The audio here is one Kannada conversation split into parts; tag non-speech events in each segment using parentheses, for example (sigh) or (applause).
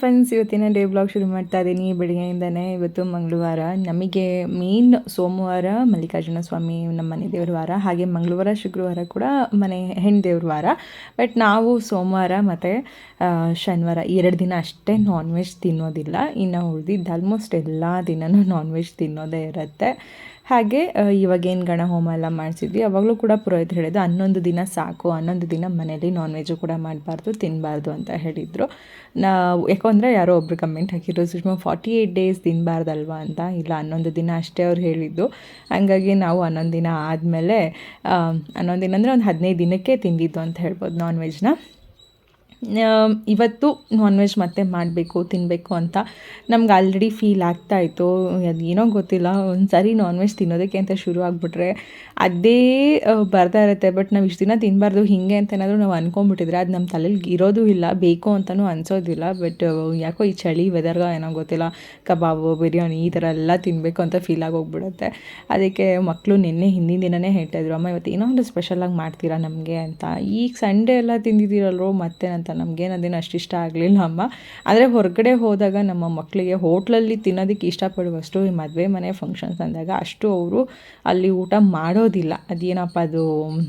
ಫ್ರೆಂಡ್ಸ್ ಇವತ್ತಿನ ಡೇ ಬ್ಲಾಗ್ ಶುರು ಮಾಡ್ತಾ ಇದ್ದೀನಿ ಬೆಳಗ್ಗೆಯಿಂದನೇ ಇವತ್ತು ಮಂಗಳವಾರ. ನಮಗೆ ಮೇನ್ ಸೋಮವಾರ ಮಲ್ಲಿಕಾರ್ಜುನ ಸ್ವಾಮಿ ನಮ್ಮ ಮನೆ ದೇವ್ರ ವಾರ, ಹಾಗೆ ಮಂಗಳವಾರ, ಶುಕ್ರವಾರ ಕೂಡ ಮನೆ ಹೆಣ್ಣು ದೇವ್ರ ವಾರ. ಬಟ್ ನಾವು ಸೋಮವಾರ ಮತ್ತು ಶನಿವಾರ ಎರಡು ದಿನ ಅಷ್ಟೇ ನಾನ್ ವೆಜ್ ತಿನ್ನೋದಿಲ್ಲ. ಇನ್ನು ಉಳಿದಿದ್ದು ಆಲ್ಮೋಸ್ಟ್ ಎಲ್ಲ ದಿನವೂ ನಾನ್ ವೆಜ್ ತಿನ್ನೋದೇ ಇರುತ್ತೆ. ಹಾಗೆ ಇವಾಗೇನು ಗಣ ಹೋಮ ಎಲ್ಲ ಮಾಡಿಸಿದ್ವಿ, ಅವಾಗಲೂ ಕೂಡ ಪುರೋಹಿತರು ಹೇಳಿದ್ದು ಹನ್ನೊಂದು ದಿನ ಸಾಕು, ಹನ್ನೊಂದು ದಿನ ಮನೇಲಿ ನಾನ್ ವೆಜ್ಜು ಕೂಡ ಮಾಡಬಾರ್ದು ತಿನ್ನಬಾರ್ದು ಅಂತ ಹೇಳಿದರು. ನಾ ಯಾಕಂದರೆ ಯಾರೋ ಒಬ್ರು ಕಮೆಂಟ್ ಹಾಕಿದ್ರು, ಸುಷ್ಮಾ ಫಾರ್ಟಿ ಏಯ್ಟ್ ಡೇಸ್ ತಿನ್ನಬಾರ್ದಲ್ವಾ ಅಂತ, ಇಲ್ಲ ಹನ್ನೊಂದು ದಿನ ಅಷ್ಟೇ ಅವ್ರು ಹೇಳಿದ್ದು. ಹಾಗಾಗಿ ನಾವು ಹನ್ನೊಂದು ದಿನ ಆದಮೇಲೆ ಹನ್ನೊಂದು ದಿನ ಅಂದರೆ ಒಂದು ಹದಿನೈದು ದಿನಕ್ಕೆ ತಿಂದಿದ್ದು ಅಂತ ಹೇಳ್ಬೋದು ನಾನ್ ವೆಜ್ನ ಇವತ್ತು ನಾನ್ ವೆಜ್ ಮತ್ತೆ ಮಾಡಬೇಕು ತಿನ್ನಬೇಕು ಅಂತ ನಮ್ಗೆ ಆಲ್ರೆಡಿ ಫೀಲ್ ಆಗ್ತಾಯಿತ್ತು ಅದು ಏನೋ ಗೊತ್ತಿಲ್ಲ ಒಂದು ಸಾರಿ ನಾನ್ ವೆಜ್ ತಿನ್ನೋದಕ್ಕೆ ಅಂತ ಶುರು ಆಗಿಬಿಟ್ರೆ ಅದೇ ಬರ್ತಾ ಇರುತ್ತೆ. ಬಟ್ ನಾವು ಇಷ್ಟು ದಿನ ತಿನ್ನಬಾರ್ದು ಹಿಂಗೆ ಅಂತ ಏನಾದರೂ ನಾವು ಅಂದ್ಕೊಂಬಿಟ್ಟಿದ್ರೆ ಅದು ನಮ್ಮ ತಲೆಯಲ್ಲಿ ಇರೋದು ಇಲ್ಲ, ಬೇಕು ಅಂತಲೂ ಅನಿಸೋದಿಲ್ಲ. ಬಟ್ ಯಾಕೋ ಈ ಚಳಿ ವೆದರ್ಗ ಏನೋ ಗೊತ್ತಿಲ್ಲ, ಕಬಾಬು, ಬಿರಿಯಾನಿ ಈ ಥರ ಎಲ್ಲ ತಿನ್ನಬೇಕು ಅಂತ ಫೀಲ್ ಆಗೋಗ್ಬಿಡುತ್ತೆ ಅದಕ್ಕೆ ಮಕ್ಕಳು ನಿನ್ನೆ ಹಿಂದಿನ ದಿನವೇ ಹೇಳ್ತಾಯಿದ್ರು ಅಮ್ಮ, ಇವತ್ತು ಏನೋ ಒಂದು ಸ್ಪೆಷಲಾಗಿ ಮಾಡ್ತೀರಾ ನಮಗೆ? ಅಂತ. ಈಗ ಸಂಡೇ ಎಲ್ಲ ತಿಂದಿದ್ದೀರಲ್ವ, ಮತ್ತೆ ಅಂತ ನಮಗೇನು ಅದೇನು ಅಷ್ಟು ಇಷ್ಟ ಆಗಲಿಲ್ಲ ಅಮ್ಮ. ಆದರೆ ಹೊರಗಡೆ ಹೋದಾಗ ನಮ್ಮ ಮಕ್ಕಳಿಗೆ ಹೋಟ್ಲಲ್ಲಿ ತಿನ್ನೋದಕ್ಕೆ ಇಷ್ಟಪಡುವಷ್ಟು ಈ ಮದುವೆ ಮನೆ ಫಂಕ್ಷನ್ಸ್ ಅಂದಾಗ ಅಷ್ಟು ಅವರು ಅಲ್ಲಿ ಊಟ ಮಾಡೋದಿಲ್ಲ. ಅದೇನಪ್ಪ ಅದು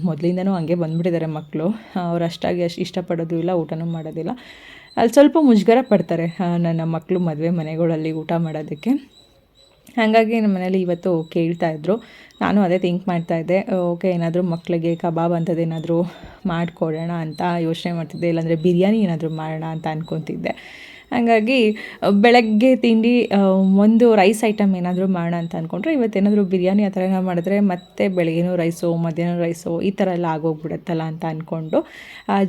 ಮೊದಲಿಂದನೂ ಹಂಗೆ ಬಂದುಬಿಟ್ಟಿದ್ದಾರೆ ಮಕ್ಕಳು ಅವ್ರು ಅಷ್ಟಾಗಿ ಅಷ್ಟು ಇಷ್ಟಪಡೋದು ಇಲ್ಲ, ಊಟನೂ ಮಾಡೋದಿಲ್ಲ. ಅಲ್ಲಿ ಸ್ವಲ್ಪ ಮುಜುಗರ ಪಡ್ತಾರೆ ನನ್ನ ಮಕ್ಕಳು ಮದುವೆ ಮನೆಗಳಲ್ಲಿ ಊಟ ಮಾಡೋದಕ್ಕೆ. ಹಾಗಾಗಿ ನಮ್ಮ ಮನೇಲಿ ಇವತ್ತು ಕೇಳ್ತಾಯಿದ್ರು ನಾನು ಅದೇ ಥಿಂಕ್ ಮಾಡ್ತಾ ಇದ್ದೆ ಓಕೆ ಏನಾದರೂ ಮಕ್ಕಳಿಗೆ ಕಬಾಬ್ ಅಂಥದ್ದೇನಾದರೂ ಮಾಡಿಕೊಡೋಣ ಅಂತ ಯೋಚನೆ ಮಾಡ್ತಿದ್ದೆ, ಇಲ್ಲಾಂದರೆ ಬಿರಿಯಾನಿ ಏನಾದರೂ ಮಾಡೋಣ ಅಂತ ಅಂದ್ಕೊತಿದ್ದೆ ಹಾಗಾಗಿ ಬೆಳಗ್ಗೆ ತಿಂಡಿ ಒಂದು ರೈಸ್ ಐಟಮ್ ಏನಾದರೂ ಮಾಡೋಣ ಅಂತ ಅಂದ್ಕೊಂಡ್ರೆ ಇವತ್ತೇನಾದರೂ ಬಿರಿಯಾನಿ ಆ ಥರ ಮಾಡಿದ್ರೆ ಮತ್ತೆ ಬೆಳಗ್ಗೆನೂ ರೈಸು ಮಧ್ಯಾಹ್ನ ರೈಸು ಈ ಥರ ಎಲ್ಲ ಆಗೋಗ್ಬಿಡುತ್ತಲ್ಲ ಅಂತ ಅಂದ್ಕೊಂಡು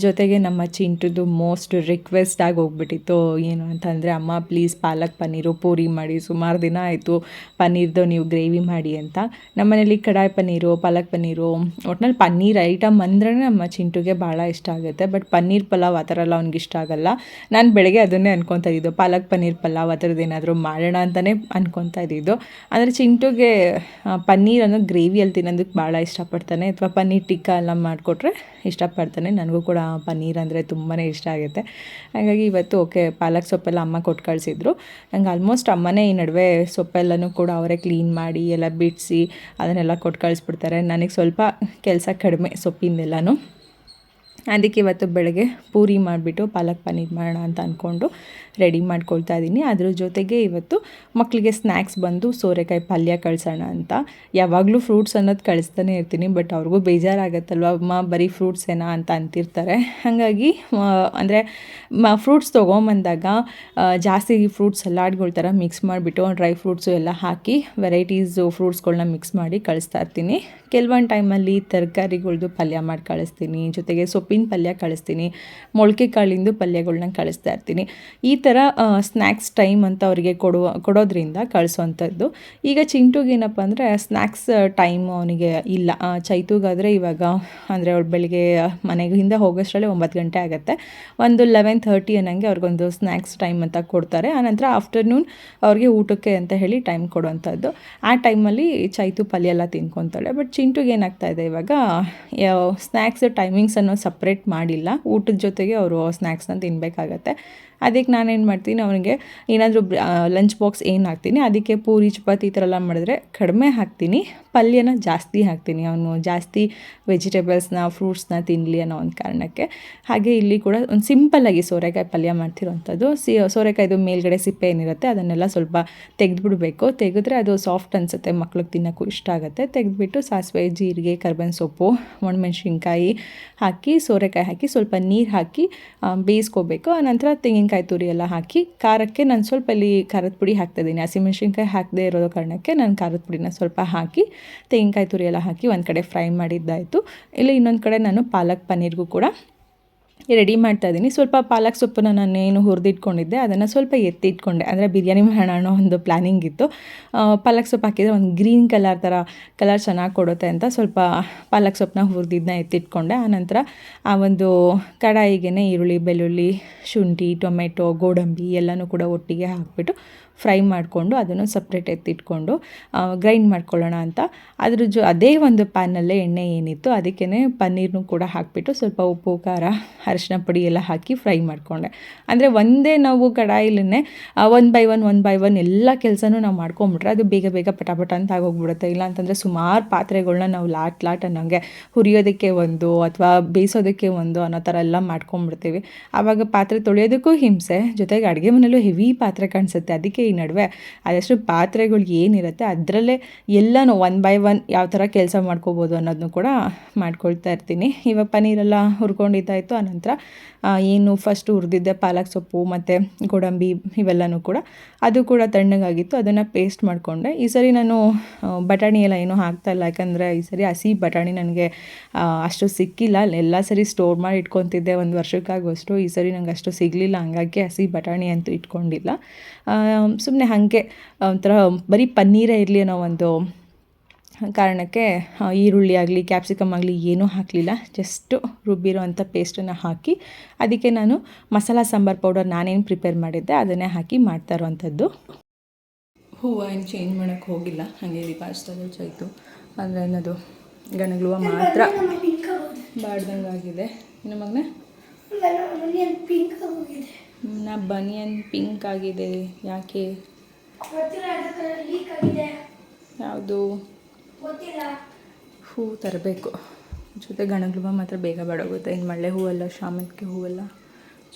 ಜೊತೆಗೆ ನಮ್ಮ ಚಿಂಟುದು ಮೋಸ್ಟ್ ರಿಕ್ವೆಸ್ಟ್ ಆಗಿ ಹೋಗ್ಬಿಟ್ಟಿತ್ತು ಏನು ಅಂತಂದರೆ, ಅಮ್ಮ ಪ್ಲೀಸ್ ಪಾಲಕ್ ಪನ್ನೀರು ಪೂರಿ ಮಾಡಿ, ಸುಮಾರು ದಿನ ಆಯಿತು, ಪನ್ನೀರ್ದು ನೀವು ಗ್ರೇವಿ ಮಾಡಿ ಅಂತ. ನಮ್ಮನೇಲಿ ಕಡಾಯಿ ಪನ್ನೀರು, ಪಾಲಕ್ ಪನ್ನೀರು, ಒಟ್ನಲ್ಲಿ ಪನ್ನೀರ್ ಐಟಮ್ ಅಂದ್ರೆ ನಮ್ಮ ಚಿಂಟುಗೆ ಭಾಳ ಇಷ್ಟ ಆಗುತ್ತೆ. ಬಟ್ ಪನ್ನೀರ್ ಪಲಾವ್ ಆ ಥರ ಎಲ್ಲ ಅವ್ನಿಗೆ ಇಷ್ಟ ಆಗಲ್ಲ. ನಾನು ಬೆಳಗ್ಗೆ ಅದನ್ನೇ ಅನ್ಕೊಂಡು. ಅನ್ಕೊತಾ ಇದ್ದಿದ್ದು. ಪಾಲಕ್ ಪನ್ನೀರ್ ಪಲಾವ್ ಆ ಥರದ್ದು ಏನಾದರೂ ಮಾಡೋಣ ಅಂತಲೇ ಅನ್ಕೊತಾ ಇದ್ದಿದ್ದು. ಅಂದರೆ ಚಿಂಟುಗೆ ಪನ್ನೀರ್ ಅನ್ನೋ ಗ್ರೇವಿಯಲ್ಲಿ ತಿನ್ನೋದಕ್ಕೆ ಭಾಳ ಇಷ್ಟಪಡ್ತಾನೆ. ಅಥವಾ ಪನ್ನೀರ್ ಟಿಕ್ಕ ಎಲ್ಲ ಮಾಡಿಕೊಟ್ರೆ ಇಷ್ಟಪಡ್ತಾನೆ. ನನಗೂ ಕೂಡ ಪನ್ನೀರ್ ಅಂದರೆ ತುಂಬಾ ಇಷ್ಟ ಆಗುತ್ತೆ. ಹಾಗಾಗಿ ಇವತ್ತು ಓಕೆ, ಪಾಲಕ್ ಸೊಪ್ಪೆಲ್ಲ ಅಮ್ಮ ಕೊಟ್ಟು ಕಳಿಸಿದ್ರು. ನಂಗೆ ಆಲ್ಮೋಸ್ಟ್ ಅಮ್ಮನೇ ಈ ನಡುವೆ ಸೊಪ್ಪೆಲ್ಲನೂ ಕೂಡ ಅವರೇ ಕ್ಲೀನ್ ಮಾಡಿ, ಎಲ್ಲ ಬಿಡಿಸಿ, ಅದನ್ನೆಲ್ಲ ಕೊಟ್ಟು ಕಳಿಸ್ಬಿಡ್ತಾರೆ. ನನಗೆ ಸ್ವಲ್ಪ ಕೆಲಸ ಕಡಿಮೆ ಸೊಪ್ಪಿಂದೆಲ್ಲನೂ. ಅದಕ್ಕೆ ಇವತ್ತು ಬೆಳಗ್ಗೆ ಪೂರಿ ಮಾಡಿಬಿಟ್ಟು, ಪಾಲಕ್ ಪನ್ನೀರ್ ಮಾಡೋಣ ಅಂತ ಅಂದ್ಕೊಂಡು ರೆಡಿ ಮಾಡ್ಕೊಳ್ತಾ ಇದ್ದೀನಿ ಅದ್ರ ಜೊತೆಗೆ ಇವತ್ತು ಮಕ್ಕಳಿಗೆ ಸ್ನ್ಯಾಕ್ಸ್ ಬಂದು ಸೋರೆಕಾಯಿ ಪಲ್ಯ ಕಳ್ಸೋಣ ಅಂತ. ಯಾವಾಗಲೂ ಫ್ರೂಟ್ಸ್ ಅನ್ನೋದು ಕಳಿಸ್ತಾನೆ ಇರ್ತೀನಿ ಬಟ್ ಅವ್ರಿಗೂ ಬೇಜಾರಾಗತ್ತಲ್ವ? ಅಮ್ಮ, ಬರೀ ಫ್ರೂಟ್ಸ್ ಏನಾ ಅಂತ ಅಂತಿರ್ತಾರೆ. ಹಾಗಾಗಿ ಅಂದರೆ, ಮ ಫ್ರೂಟ್ಸ್ ತೊಗೊಂಬಂದಾಗ ಜಾಸ್ತಿ ಫ್ರೂಟ್ಸ್ ಸಲಾಡ್ಗಳ ಥರ ಮಿಕ್ಸ್ ಮಾಡಿಬಿಟ್ಟು ಡ್ರೈ ಫ್ರೂಟ್ಸು ಎಲ್ಲ ಹಾಕಿ ವೆರೈಟೀಸು ಫ್ರೂಟ್ಸ್ಗಳನ್ನ ಮಿಕ್ಸ್ ಮಾಡಿ ಕಳಿಸ್ತಾ ಇರ್ತೀನಿ. ಕೆಲವೊಂದು ಟೈಮಲ್ಲಿ ತರಕಾರಿಗಳ್ದು ಪಲ್ಯ ಮಾಡಿ ಕಳಿಸ್ತೀನಿ, ಜೊತೆಗೆ ಸೊಪ್ಪಿನ ಪಲ್ಯ ಕಳಿಸ್ತೀನಿ, ಮೊಳಕೆ ಕಾಳಿಂದು ಪಲ್ಯಗಳನ್ನ ಕಳಿಸ್ತಾ ಇರ್ತೀನಿ. ಈ ಥರ ಸ್ನ್ಯಾಕ್ಸ್ ಟೈಮ್ ಅಂತ ಅವರಿಗೆ ಕೊಡುವ, ಕೊಡೋದ್ರಿಂದ ಕಳಿಸುವಂಥದ್ದು ಈಗ ಚಿಂಟುಗೇನಪ್ಪ ಅಂದರೆ ಸ್ನ್ಯಾಕ್ಸ್ ಟೈಮ್ ಅವನಿಗೆ ಇಲ್ಲ. ಚೈತುಗಾದರೆ ಇವಾಗ, ಅಂದರೆ ಅವಳು ಬೆಳಿಗ್ಗೆ ಮನೆಗಿಂದ ಹೋಗೋಷ್ಟರಲ್ಲಿ ಒಂಬತ್ತು ಗಂಟೆ ಆಗುತ್ತೆ. ಒಂದು ಲೆವೆನ್ ಥರ್ಟಿ ಅನ್ನಂಗೆ ಅವ್ರಿಗೊಂದು ಸ್ನ್ಯಾಕ್ಸ್ ಟೈಮ್ ಅಂತ ಕೊಡ್ತಾರೆ. ಆನಂತರ ಆಫ್ಟರ್ನೂನ್ ಅವ್ರಿಗೆ ಊಟಕ್ಕೆ ಅಂತ ಹೇಳಿ ಟೈಮ್ ಕೊಡುವಂಥದ್ದು. ಆ ಟೈಮಲ್ಲಿ ಚೈತು ಪಲ್ಯ ಎಲ್ಲ ತಿನ್ಕೊತಾಳೆ. ಬಟ್ ಚಿಂಟುಗೆ ಏನಾಗ್ತಾ ಇದೆ ಇವಾಗ ಸ್ನ್ಯಾಕ್ಸ್ ಟೈಮಿಂಗ್ಸ್ ಅನ್ನೋ ಸಪ್ರೇಟ್ ಮಾಡಿಲ್ಲ. ಊಟದ ಜೊತೆಗೆ ಅವರು ಸ್ನ್ಯಾಕ್ಸ್ನ ತಿನ್ನಬೇಕಾಗತ್ತೆ ಅದಕ್ಕೆ ನಾನೇನು ಮಾಡ್ತೀನಿ, ಅವನಿಗೆ ಏನಾದರೂ ಲಂಚ್ ಬಾಕ್ಸ್ ಏನು ಹಾಕ್ತೀನಿ, ಅದಕ್ಕೆ ಪೂರಿ, ಚಪಾತಿ ಈ ಥರ ಎಲ್ಲ ಮಾಡಿದ್ರೆ ಕಡಿಮೆ ಹಾಕ್ತೀನಿ. ಪಲ್ಯನ ಜಾಸ್ತಿ ಹಾಕ್ತೀನಿ, ಅವನು ಜಾಸ್ತಿ ವೆಜಿಟೇಬಲ್ಸ್ನ ಫ್ರೂಟ್ಸ್ನ ತಿನ್ನಲಿ ಅನ್ನೋ ಒಂದು ಕಾರಣಕ್ಕೆ. ಹಾಗೆ ಇಲ್ಲಿ ಕೂಡ ಒಂದು ಸಿಂಪಲ್ಲಾಗಿ ಸೋರೆಕಾಯಿ ಪಲ್ಯ ಮಾಡ್ತಿರೋವಂಥದ್ದು ಸಿ, ಸೋರೆಕಾಯಿದು ಮೇಲ್ಗಡೆ ಸಿಪ್ಪೆ ಏನಿರುತ್ತೆ, ಅದನ್ನೆಲ್ಲ ಸ್ವಲ್ಪ ತೆಗೆದುಬಿಡಬೇಕು. ತೆಗೆದ್ರೆ ಅದು ಸಾಫ್ಟ್ ಅನಿಸುತ್ತೆ, ಮಕ್ಳಿಗೆ ತಿನ್ನೋಕ್ಕೂ ಇಷ್ಟ ಆಗುತ್ತೆ. ತೆಗೆದುಬಿಟ್ಟು ಸಾಸಿವೆ, ಜೀರಿಗೆ, ಕರ್ಬೇವಿನ ಸೊಪ್ಪು, ಒಣಮೆಣ್ಸಿನ್ಕಾಯಿ ಹಾಕಿ, ಸೋರೆಕಾಯಿ ಹಾಕಿ ಸ್ವಲ್ಪ ನೀರು ಹಾಕಿ ಬೇಯಿಸ್ಕೋಬೇಕು. ಆನಂತರ ತೆಂಗಿನಕಾಯಿ ತುರಿ ಎಲ್ಲ ಹಾಕಿ ಖಾರಕ್ಕೆ ನಾನು ಸ್ವಲ್ಪ ಇಲ್ಲಿ ಖಾರದ ಪುಡಿ ಹಾಕ್ತಾಯಿದ್ದೀನಿ ಹಸಿಮೆಣ್ಸಿನ್ಕಾಯಿ ಹಾಕದೇ ಇರೋ ಕಾರಣಕ್ಕೆ ನಾನು ಖಾರದ ಪುಡಿನ ಸ್ವಲ್ಪ ಹಾಕಿ, ತೆಂಗಿನಕಾಯಿ ತುರಿ ಎಲ್ಲ ಹಾಕಿ ಒಂದು ಕಡೆ ಫ್ರೈ ಮಾಡಿದ್ದಾಯಿತು. ಇಲ್ಲಿ ಇನ್ನೊಂದು ಕಡೆ ನಾನು ಪಾಲಕ್ ಪನ್ನೀರ್ಗೂ ಕೂಡ ರೆಡಿ ಮಾಡ್ತಾ ಇದ್ದೀನಿ ಸ್ವಲ್ಪ ಪಾಲಕ್ ಸೊಪ್ಪನ್ನು ನಾನು ಏನು ಹುರಿದಿಟ್ಕೊಂಡಿದ್ದೆ, ಅದನ್ನು ಸ್ವಲ್ಪ ಎತ್ತಿಟ್ಕೊಂಡೆ. ಅಂದರೆ ಬಿರಿಯಾನಿ ಮಾಡೋಣ ಅನ್ನೋ ಒಂದು ಪ್ಲ್ಯಾನಿಂಗ್ ಇತ್ತು. ಪಾಲಕ್ ಸೊಪ್ಪು ಹಾಕಿದರೆ ಒಂದು ಗ್ರೀನ್ ಕಲರ್ ಥರ ಕಲರ್ ಚೆನ್ನಾಗಿ ಕೊಡುತ್ತೆ ಅಂತ ಸ್ವಲ್ಪ ಪಾಲಕ್ ಸೊಪ್ಪನ್ನ ಹುರಿದಿದ್ದನ್ನ ಎತ್ತಿಟ್ಕೊಂಡೆ. ಆನಂತರ ಆ ಒಂದು ಕಡಾಯಿಗೆ ಈರುಳ್ಳಿ, ಬೆಳ್ಳುಳ್ಳಿ, ಶುಂಠಿ, ಟೊಮೆಟೊ, ಗೋಡಂಬಿ ಎಲ್ಲನೂ ಕೂಡ ಒಟ್ಟಿಗೆ ಹಾಕಿಬಿಟ್ಟು ಫ್ರೈ ಮಾಡಿಕೊಂಡು ಅದನ್ನು ಸಪ್ರೇಟ್ ಎತ್ತಿಟ್ಕೊಂಡು ಗ್ರೈಂಡ್ ಮಾಡ್ಕೊಳ್ಳೋಣ ಅಂತ. ಅದ್ರ ಜೊ, ಅದೇ ಒಂದು ಪ್ಯಾನಲ್ಲೇ ಎಣ್ಣೆ ಏನಿತ್ತು ಅದಕ್ಕೇ ಪನ್ನೀರ್ನೂ ಕೂಡ ಹಾಕಿಬಿಟ್ಟು ಸ್ವಲ್ಪ ಉಪ್ಪು, ಖಾರ, ಅರಿಶಿನ ಪುಡಿ ಎಲ್ಲ ಹಾಕಿ ಫ್ರೈ ಮಾಡಿಕೊಂಡೆ. ಅಂದರೆ ಒಂದೇ ನಾವು ಕಡಾಯಿಲೇ one by one one by one ಎಲ್ಲ ಕೆಲಸನೂ ನಾವು ಮಾಡ್ಕೊಂಬಿಟ್ರೆ ಅದು ಬೇಗ ಬೇಗ ಪಟಾಪಟ ಅಂತ ಆಗೋಗ್ಬಿಡುತ್ತೆ. ಇಲ್ಲ ಅಂತಂದರೆ ಸುಮಾರು ಪಾತ್ರೆಗಳನ್ನ ನಾವು ಲಾಟ್ ಲಾಟ್ ಅನ್ನೋಂಗೆ ಹುರಿಯೋದಕ್ಕೆ ಒಂದು ಅಥವಾ ಬೇಯಿಸೋದಕ್ಕೆ ಒಂದು ಅನ್ನೋ ಥರ ಎಲ್ಲ ಮಾಡ್ಕೊಂಬಿಡ್ತೀವಿ. ಆವಾಗ ಪಾತ್ರೆ ತೊಳೆಯೋದಕ್ಕೂ ಹಿಂಸೆ, ಜೊತೆಗೆ ಅಡುಗೆ ಮನೆಯಲ್ಲೂ ಹೆವಿ ಪಾತ್ರೆ ಕಾಣಿಸುತ್ತೆ. ಅದಕ್ಕೆ ಈ ನಡುವೆ ಅದಷ್ಟು ಪಾತ್ರೆಗಳು ಏನಿರುತ್ತೆ ಅದರಲ್ಲೇ ಎಲ್ಲನೂ ಒನ್ ಬೈ ಒನ್ ಯಾವ ಥರ ಕೆಲಸ ಮಾಡ್ಕೋಬೋದು ಅನ್ನೋದನ್ನು ಕೂಡ ಮಾಡ್ಕೊಳ್ತಾ ಇರ್ತೀನಿ. ಇವಾಗ ಪನ್ನೀರೆಲ್ಲ ಹುರ್ಕೊಂಡಿದ್ದಾಯಿತು ಆನಂತರ ಏನು ಫಸ್ಟ್ ಹುರಿದಿದ್ದೆ ಪಾಲಕ್ ಸೊಪ್ಪು ಮತ್ತು ಗೋಡಂಬಿ ಇವೆಲ್ಲನೂ ಕೂಡ ಅದು ಕೂಡ ತಣ್ಣಗಾಗಿತ್ತು. ಅದನ್ನು ಪೇಸ್ಟ್ ಮಾಡಿಕೊಂಡೆ. ಈ ಸರಿ ನಾನು ಬಟಾಣಿ ಎಲ್ಲ ಏನೂ ಹಾಕ್ತಾಯಿಲ್ಲ ಯಾಕಂದರೆ ಈ ಸರಿ ಹಸಿ ಬಟಾಣಿ ನನಗೆ ಅಷ್ಟು ಸಿಕ್ಕಿಲ್ಲ. ಎಲ್ಲ ಸರಿ ಸ್ಟೋರ್ ಮಾಡಿ ಇಟ್ಕೊತಿದ್ದೆ ಒಂದು ವರ್ಷಕ್ಕಾಗುವಷ್ಟು. ಈ ಸರಿ ನಂಗೆ ಅಷ್ಟು ಸಿಗಲಿಲ್ಲ. ಹಂಗಾಗಿ ಹಸಿ ಬಟಾಣಿ ಅಂತೂ ಇಟ್ಕೊಂಡಿಲ್ಲ. ಸುಮ್ಮನೆ ಹಾಗೆ ಒಂಥರ ಬರೀ ಪನ್ನೀರೇ ಇರಲಿ ಅನ್ನೋ ಒಂದು ಕಾರಣಕ್ಕೆ ಈರುಳ್ಳಿ ಆಗಲಿ ಕ್ಯಾಪ್ಸಿಕಮ್ ಆಗಲಿ ಏನೂ ಹಾಕಲಿಲ್ಲ. ಜಸ್ಟು ರುಬ್ಬಿರೋ ಅಂಥ ಪೇಸ್ಟನ್ನು ಹಾಕಿ ಅದಕ್ಕೆ ನಾನು ಮಸಾಲ ಸಾಂಬಾರು ಪೌಡರ್ ನಾನೇನು ಪ್ರಿಪೇರ್ ಮಾಡಿದ್ದೆ ಅದನ್ನೇ ಹಾಕಿ ಮಾಡ್ತಾ ಇರೋವಂಥದ್ದು. ಹೂವು ಏನು ಚೇಂಜ್ ಮಾಡೋಕ್ಕೆ ಹೋಗಿಲ್ಲ. ಹಾಗೆ ದೀಪ ಹಚ್ತದೆ ಚಾಯ್ತು ಆದರೆ ಏನದು ಗಣಗಳು ಮಾತ್ರ ಬಾಡ್ದಂಗೆ ಆಗಿದೆ ಇನ್ನು ಮಗನೇ? ಪಿಂಕ್ ಹೋಗಿದೆ ನಾ ಬನಿಯನ್ ಪಿಂಕ್ ಆಗಿದೆ. ಯಾಕೆ? ಗೊತ್ತಿಲ್ಲ ಲೀಕ್ ಆಗಿದೆ. ಯಾವುದು? ಗೊತ್ತಿಲ್ಲ. ಹೂ ತರಬೇಕು. ಜೊತೆ ಗಣಗ್ಲುಬ ಮಾತ್ರ ಬೇಗ ಬಾಡೋಗುತ್ತೆ. ಇನ್ನು ಮಳ್ಳೆ ಹೂವೆಲ್ಲ ಶಾಮಂತಿಗೆ ಹೂವೆಲ್ಲ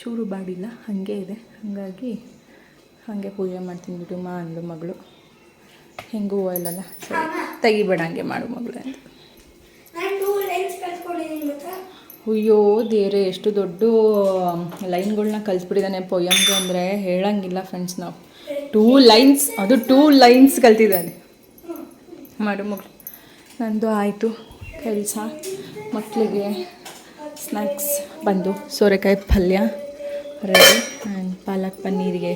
ಚೂರು ಬಾಡಿಲ್ಲ. ಹಾಗೆ ಇದೆ. ಹಾಗಾಗಿ ಹಾಗೆ ಪೂಜೆ ಮಾಡ್ತೀನಿ ಬಿಡು ಮಾ ಅಂದು ಮಗಳು. ಹೆಂಗೂ ಹೂವು ಇಲ್ಲಲ್ಲ. ಸರಿ ತೆಗಿಬೇಡ ಹಂಗೆ ಮಾಡು ಮಗಳು ಅಂತ ನಾನು ಟೂ ಲೈನ್ಸ್ ಕಲ್ತ್ಕೊಂಡಿದ್ದೀನಿ ಗೊತ್ತಾ ಅಯ್ಯೋ, ದೇವ್ರೆ, ಎಷ್ಟು ದೊಡ್ಡ ಲೈನ್ಗಳನ್ನ ಕಲಿಸ್ಬಿಟ್ಟಿದ್ದಾನೆ ಪೊಯಮ್ಗೆ ಅಂದರೆ ಹೇಳಂಗಿಲ್ಲ ಫ್ರೆಂಡ್ಸ್ ನಾವು. ಟೂ ಲೈನ್ಸ್ ಅದು ಟೂ ಲೈನ್ಸ್ ಕಲ್ತಿದ್ದಾನೆ. ಮಾಡು ಮಗಳು. ನಂದು ಆಯಿತು ಕೆಲಸ. ಮಕ್ಕಳಿಗೆ ಸ್ನ್ಯಾಕ್ಸ್ ಬಂದು ಸೋರೆಕಾಯಿ ಪಲ್ಯ ರೆಡಿ ಆ್ಯಂಡ್ ಪಾಲಕ್ ಪನ್ನೀರಿಗೆ,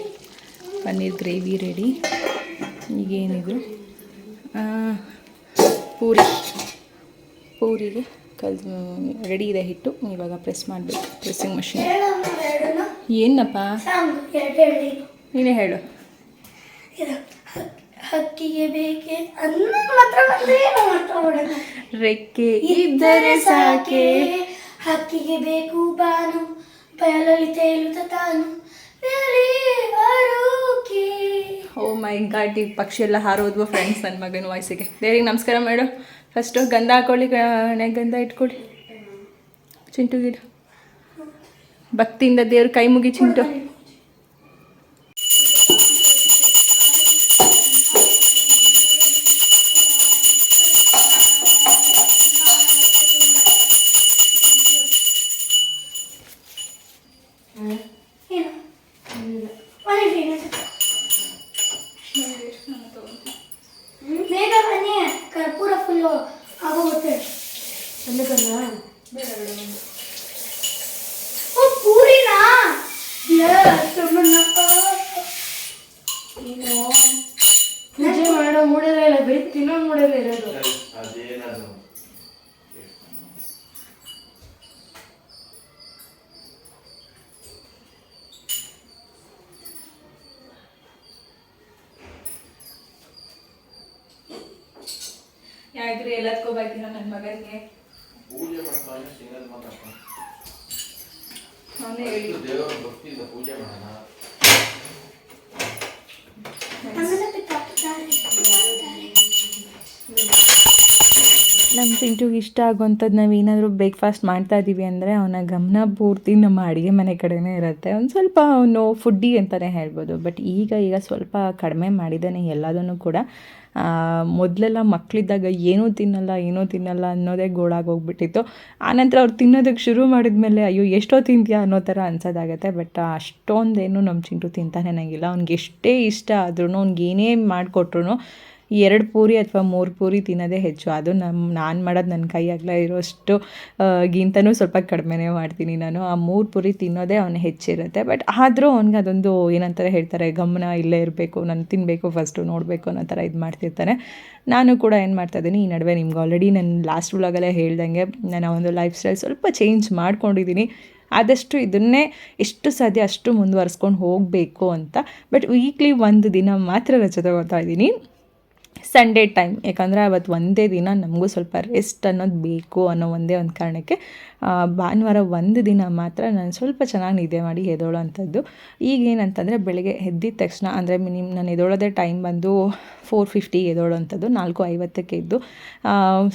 ಪನ್ನೀರ್ ಗ್ರೇವಿ ರೆಡಿ ಈಗೇನಿದ್ರು ಪೂರಿ. ಪೂರಿಗೆ. ಕಲ್ ರೆಡಿ ಇದೆ ಹಿಟ್ಟು. ಇವಾಗ ಪ್ರೆಸ್ ಮಾಡಬೇಕು. Pressing machine. ಏನಪ್ಪ? ನೀನೇ ಹೇಳು. ಹಕ್ಕಿಗೆ ಬೇಕೆ ರೆಕ್ಕೆ ಇದ್ದರೆ ಸಾಕೆ. ಹಕ್ಕಿಗೆ ಬೇಕು ಬಾನು. ಬಯಲಲ್ಲಿ ತೇಲುತ್ತ ತಾನು. ಓ ಮೈ ಗಾಡ್ ಈ ಪಕ್ಷಿ ಎಲ್ಲ ಹಾರೋದ್ವು ಫ್ರೆಂಡ್ಸ್ ನನ್ನ ಮಗನ ವಾಯ್ಸಿಗೆ ದೇವ್ರಿಗೆ ನಮಸ್ಕಾರ ಮಾಡು. ಫಸ್ಟು ಗಂಧ ಹಾಕೊಳ್ಳಿ ಗಂಧ ಇಟ್ಕೊಳ್ಳಿ. ಚಿಂಟು ಗಿಡ. ಭಕ್ತಿಯಿಂದ ದೇವ್ರ ಕೈ ಮುಗಿ ಚಿಂಟು. ಓ ಪೂರಿನಾ? ಪೂಜೆ ಮಾಡೋ ಮೂಡಲೇ ಇಲ್ಲ ಬರೀ ತಿನ್ನೋ ಮೂಡಲೇ ಇರೋದು. ಯಾಕ್ರಿ ಎಲ್ಲದಕ್ಕೂ ಬರ್ತೀರ ನನ್ನ ಮಗನಿಗೆ ಪೂಜೆ ಮಾಡ್ತಾನೆ ಸಿಂಗಲ್ ಮಾತಪ್ಪ ಅವನೇ ಹೇಳಿ ದೇವರ ಭಕ್ತಿಯಿಂದ ಪೂಜೆ ಮಾಡೋಣ ನಮ್ಮ ಚಿಂಟುಗೆ ಇಷ್ಟ ಆಗುವಂಥದ್ದು ನಾವು ಏನಾದರೂ ಬ್ರೇಕ್ಫಾಸ್ಟ್ ಮಾಡ್ತಾ ಇದ್ದೀವಿ ಅಂದರೆ ಅವನ ಗಮನ ಪೂರ್ತಿ ನಮ್ಮ ಅಡುಗೆ ಮನೆ ಕಡೆನೇ ಇರುತ್ತೆ. ಒಂದು ಸ್ವಲ್ಪ ಅವನು ಫುಡ್ಡಿ ಅಂತಲೇ ಹೇಳ್ಬೋದು. ಬಟ್ ಈಗ ಈಗ ಸ್ವಲ್ಪ ಕಡಿಮೆ ಮಾಡಿದ್ದಾನೆ ಎಲ್ಲದನ್ನು ಕೂಡ. ಮೊದಲೆಲ್ಲ ಮಕ್ಕಳಿದ್ದಾಗ ಏನೂ ತಿನ್ನಲ್ಲ ಏನೂ ತಿನ್ನಲ್ಲ ಅನ್ನೋದೇ ಗೋಳಾಗೋಗ್ಬಿಟ್ಟಿತ್ತು. ಆನಂತರ ಅವ್ರು ತಿನ್ನೋದಕ್ಕೆ ಶುರು ಮಾಡಿದ ಮೇಲೆ ಅಯ್ಯೋ, ಎಷ್ಟೋ ತಿಂತೀಯಾ? ಅನ್ನೋ ಥರ ಅನ್ಸೋದಾಗತ್ತೆ. ಬಟ್ ಅಷ್ಟೊಂದೇನು ನಮ್ಮ ಚಿಂಟು ತಿಂತಾನೆ ನನಗಿಲ್ಲ ಅವ್ನಿಗೆ ಎಷ್ಟೇ ಇಷ್ಟ ಆದ್ರೂ ಅವ್ನಿಗೆ ಏನೇ ಮಾಡಿಕೊಟ್ರು ಎರಡು ಪೂರಿ ಅಥವಾ ಮೂರು ಪೂರಿ ತಿನ್ನೋದೇ ಹೆಚ್ಚು. ಅದು ನಮ್ಮ ನಾನು ಮಾಡೋದು ನನ್ನ ಕೈಯಾಗಲೇ ಇರೋಷ್ಟು ಗಿಂತನೂ ಸ್ವಲ್ಪ ಕಡಿಮೆನೇ ಮಾಡ್ತೀನಿ ನಾನು. ಆ ಮೂರು ಪೂರಿ ತಿನ್ನೋದೇ ಅವನು ಹೆಚ್ಚಿರುತ್ತೆ. ಬಟ್ ಆದರೂ ಅವ್ನಿಗೆ ಅದೊಂದು ಏನಂತಾರೆ ಹೇಳ್ತಾರೆ, ಗಮನ ಇಲ್ಲೇ ಇರಬೇಕು, ನಾನು ತಿನ್ನಬೇಕು ಫಸ್ಟು ನೋಡಬೇಕು ಅನ್ನೋ ಥರ ಇದು ಮಾಡ್ತಿರ್ತಾನೆ. ನಾನು ಕೂಡ ಏನು ಮಾಡ್ತಾಯಿದ್ದೀನಿ ಈ ನಡುವೆ ನಿಮ್ಗೆ ಆಲ್ರೆಡಿ ನಾನು ಲಾಸ್ಟ್ ವ್ಲಾಗಲ್ಲೇ ಹೇಳ್ದಂಗೆ ನಾನು ಒಂದು ಲೈಫ್ ಸ್ಟೈಲ್ ಸ್ವಲ್ಪ ಚೇಂಜ್ ಮಾಡ್ಕೊಂಡಿದ್ದೀನಿ. ಆದಷ್ಟು ಇದನ್ನೇ ಎಷ್ಟು ಸಾಧ್ಯ ಅಷ್ಟು ಮುಂದುವರ್ಸ್ಕೊಂಡು ಹೋಗಬೇಕು ಅಂತ. ಬಟ್ ವೀಕ್ಲಿ ಒಂದು ದಿನ ಮಾತ್ರ ರಜೆ ತಗೋತಾ ಇದ್ದೀನಿ. ಸಂಡೇ ಟೈಮ್ ಯಾಕಂದರೆ ಅವತ್ತು ಒಂದೇ ದಿನ ನಮಗೂ ಸ್ವಲ್ಪ ರೆಸ್ಟ್ ಅನ್ನೋದು ಬೇಕು ಅನ್ನೋ ಒಂದೇ ಒಂದು ಕಾರಣಕ್ಕೆ ಭಾನುವಾರ ಒಂದು ದಿನ ಮಾತ್ರ ನಾನು ಸ್ವಲ್ಪ ಚೆನ್ನಾಗಿ ನಿದ್ದೆ ಮಾಡಿ ಎದ್ದೋಳೋಂಥದ್ದು. ಈಗ ಏನಂತಂದರೆ ಬೆಳಗ್ಗೆ ಎದ್ದಿದ ತಕ್ಷಣ, ಅಂದರೆ ಮಿನಿಮ್ ನಾನು ಎದ್ದೋಳೋದೇ ಟೈಮ್ ಬಂದು ಫೋರ್ ಫಿಫ್ಟಿ ಎದೋಳೋ ಅಂಥದ್ದು ನಾಲ್ಕು ಐವತ್ತಕ್ಕೆ ಇದ್ದು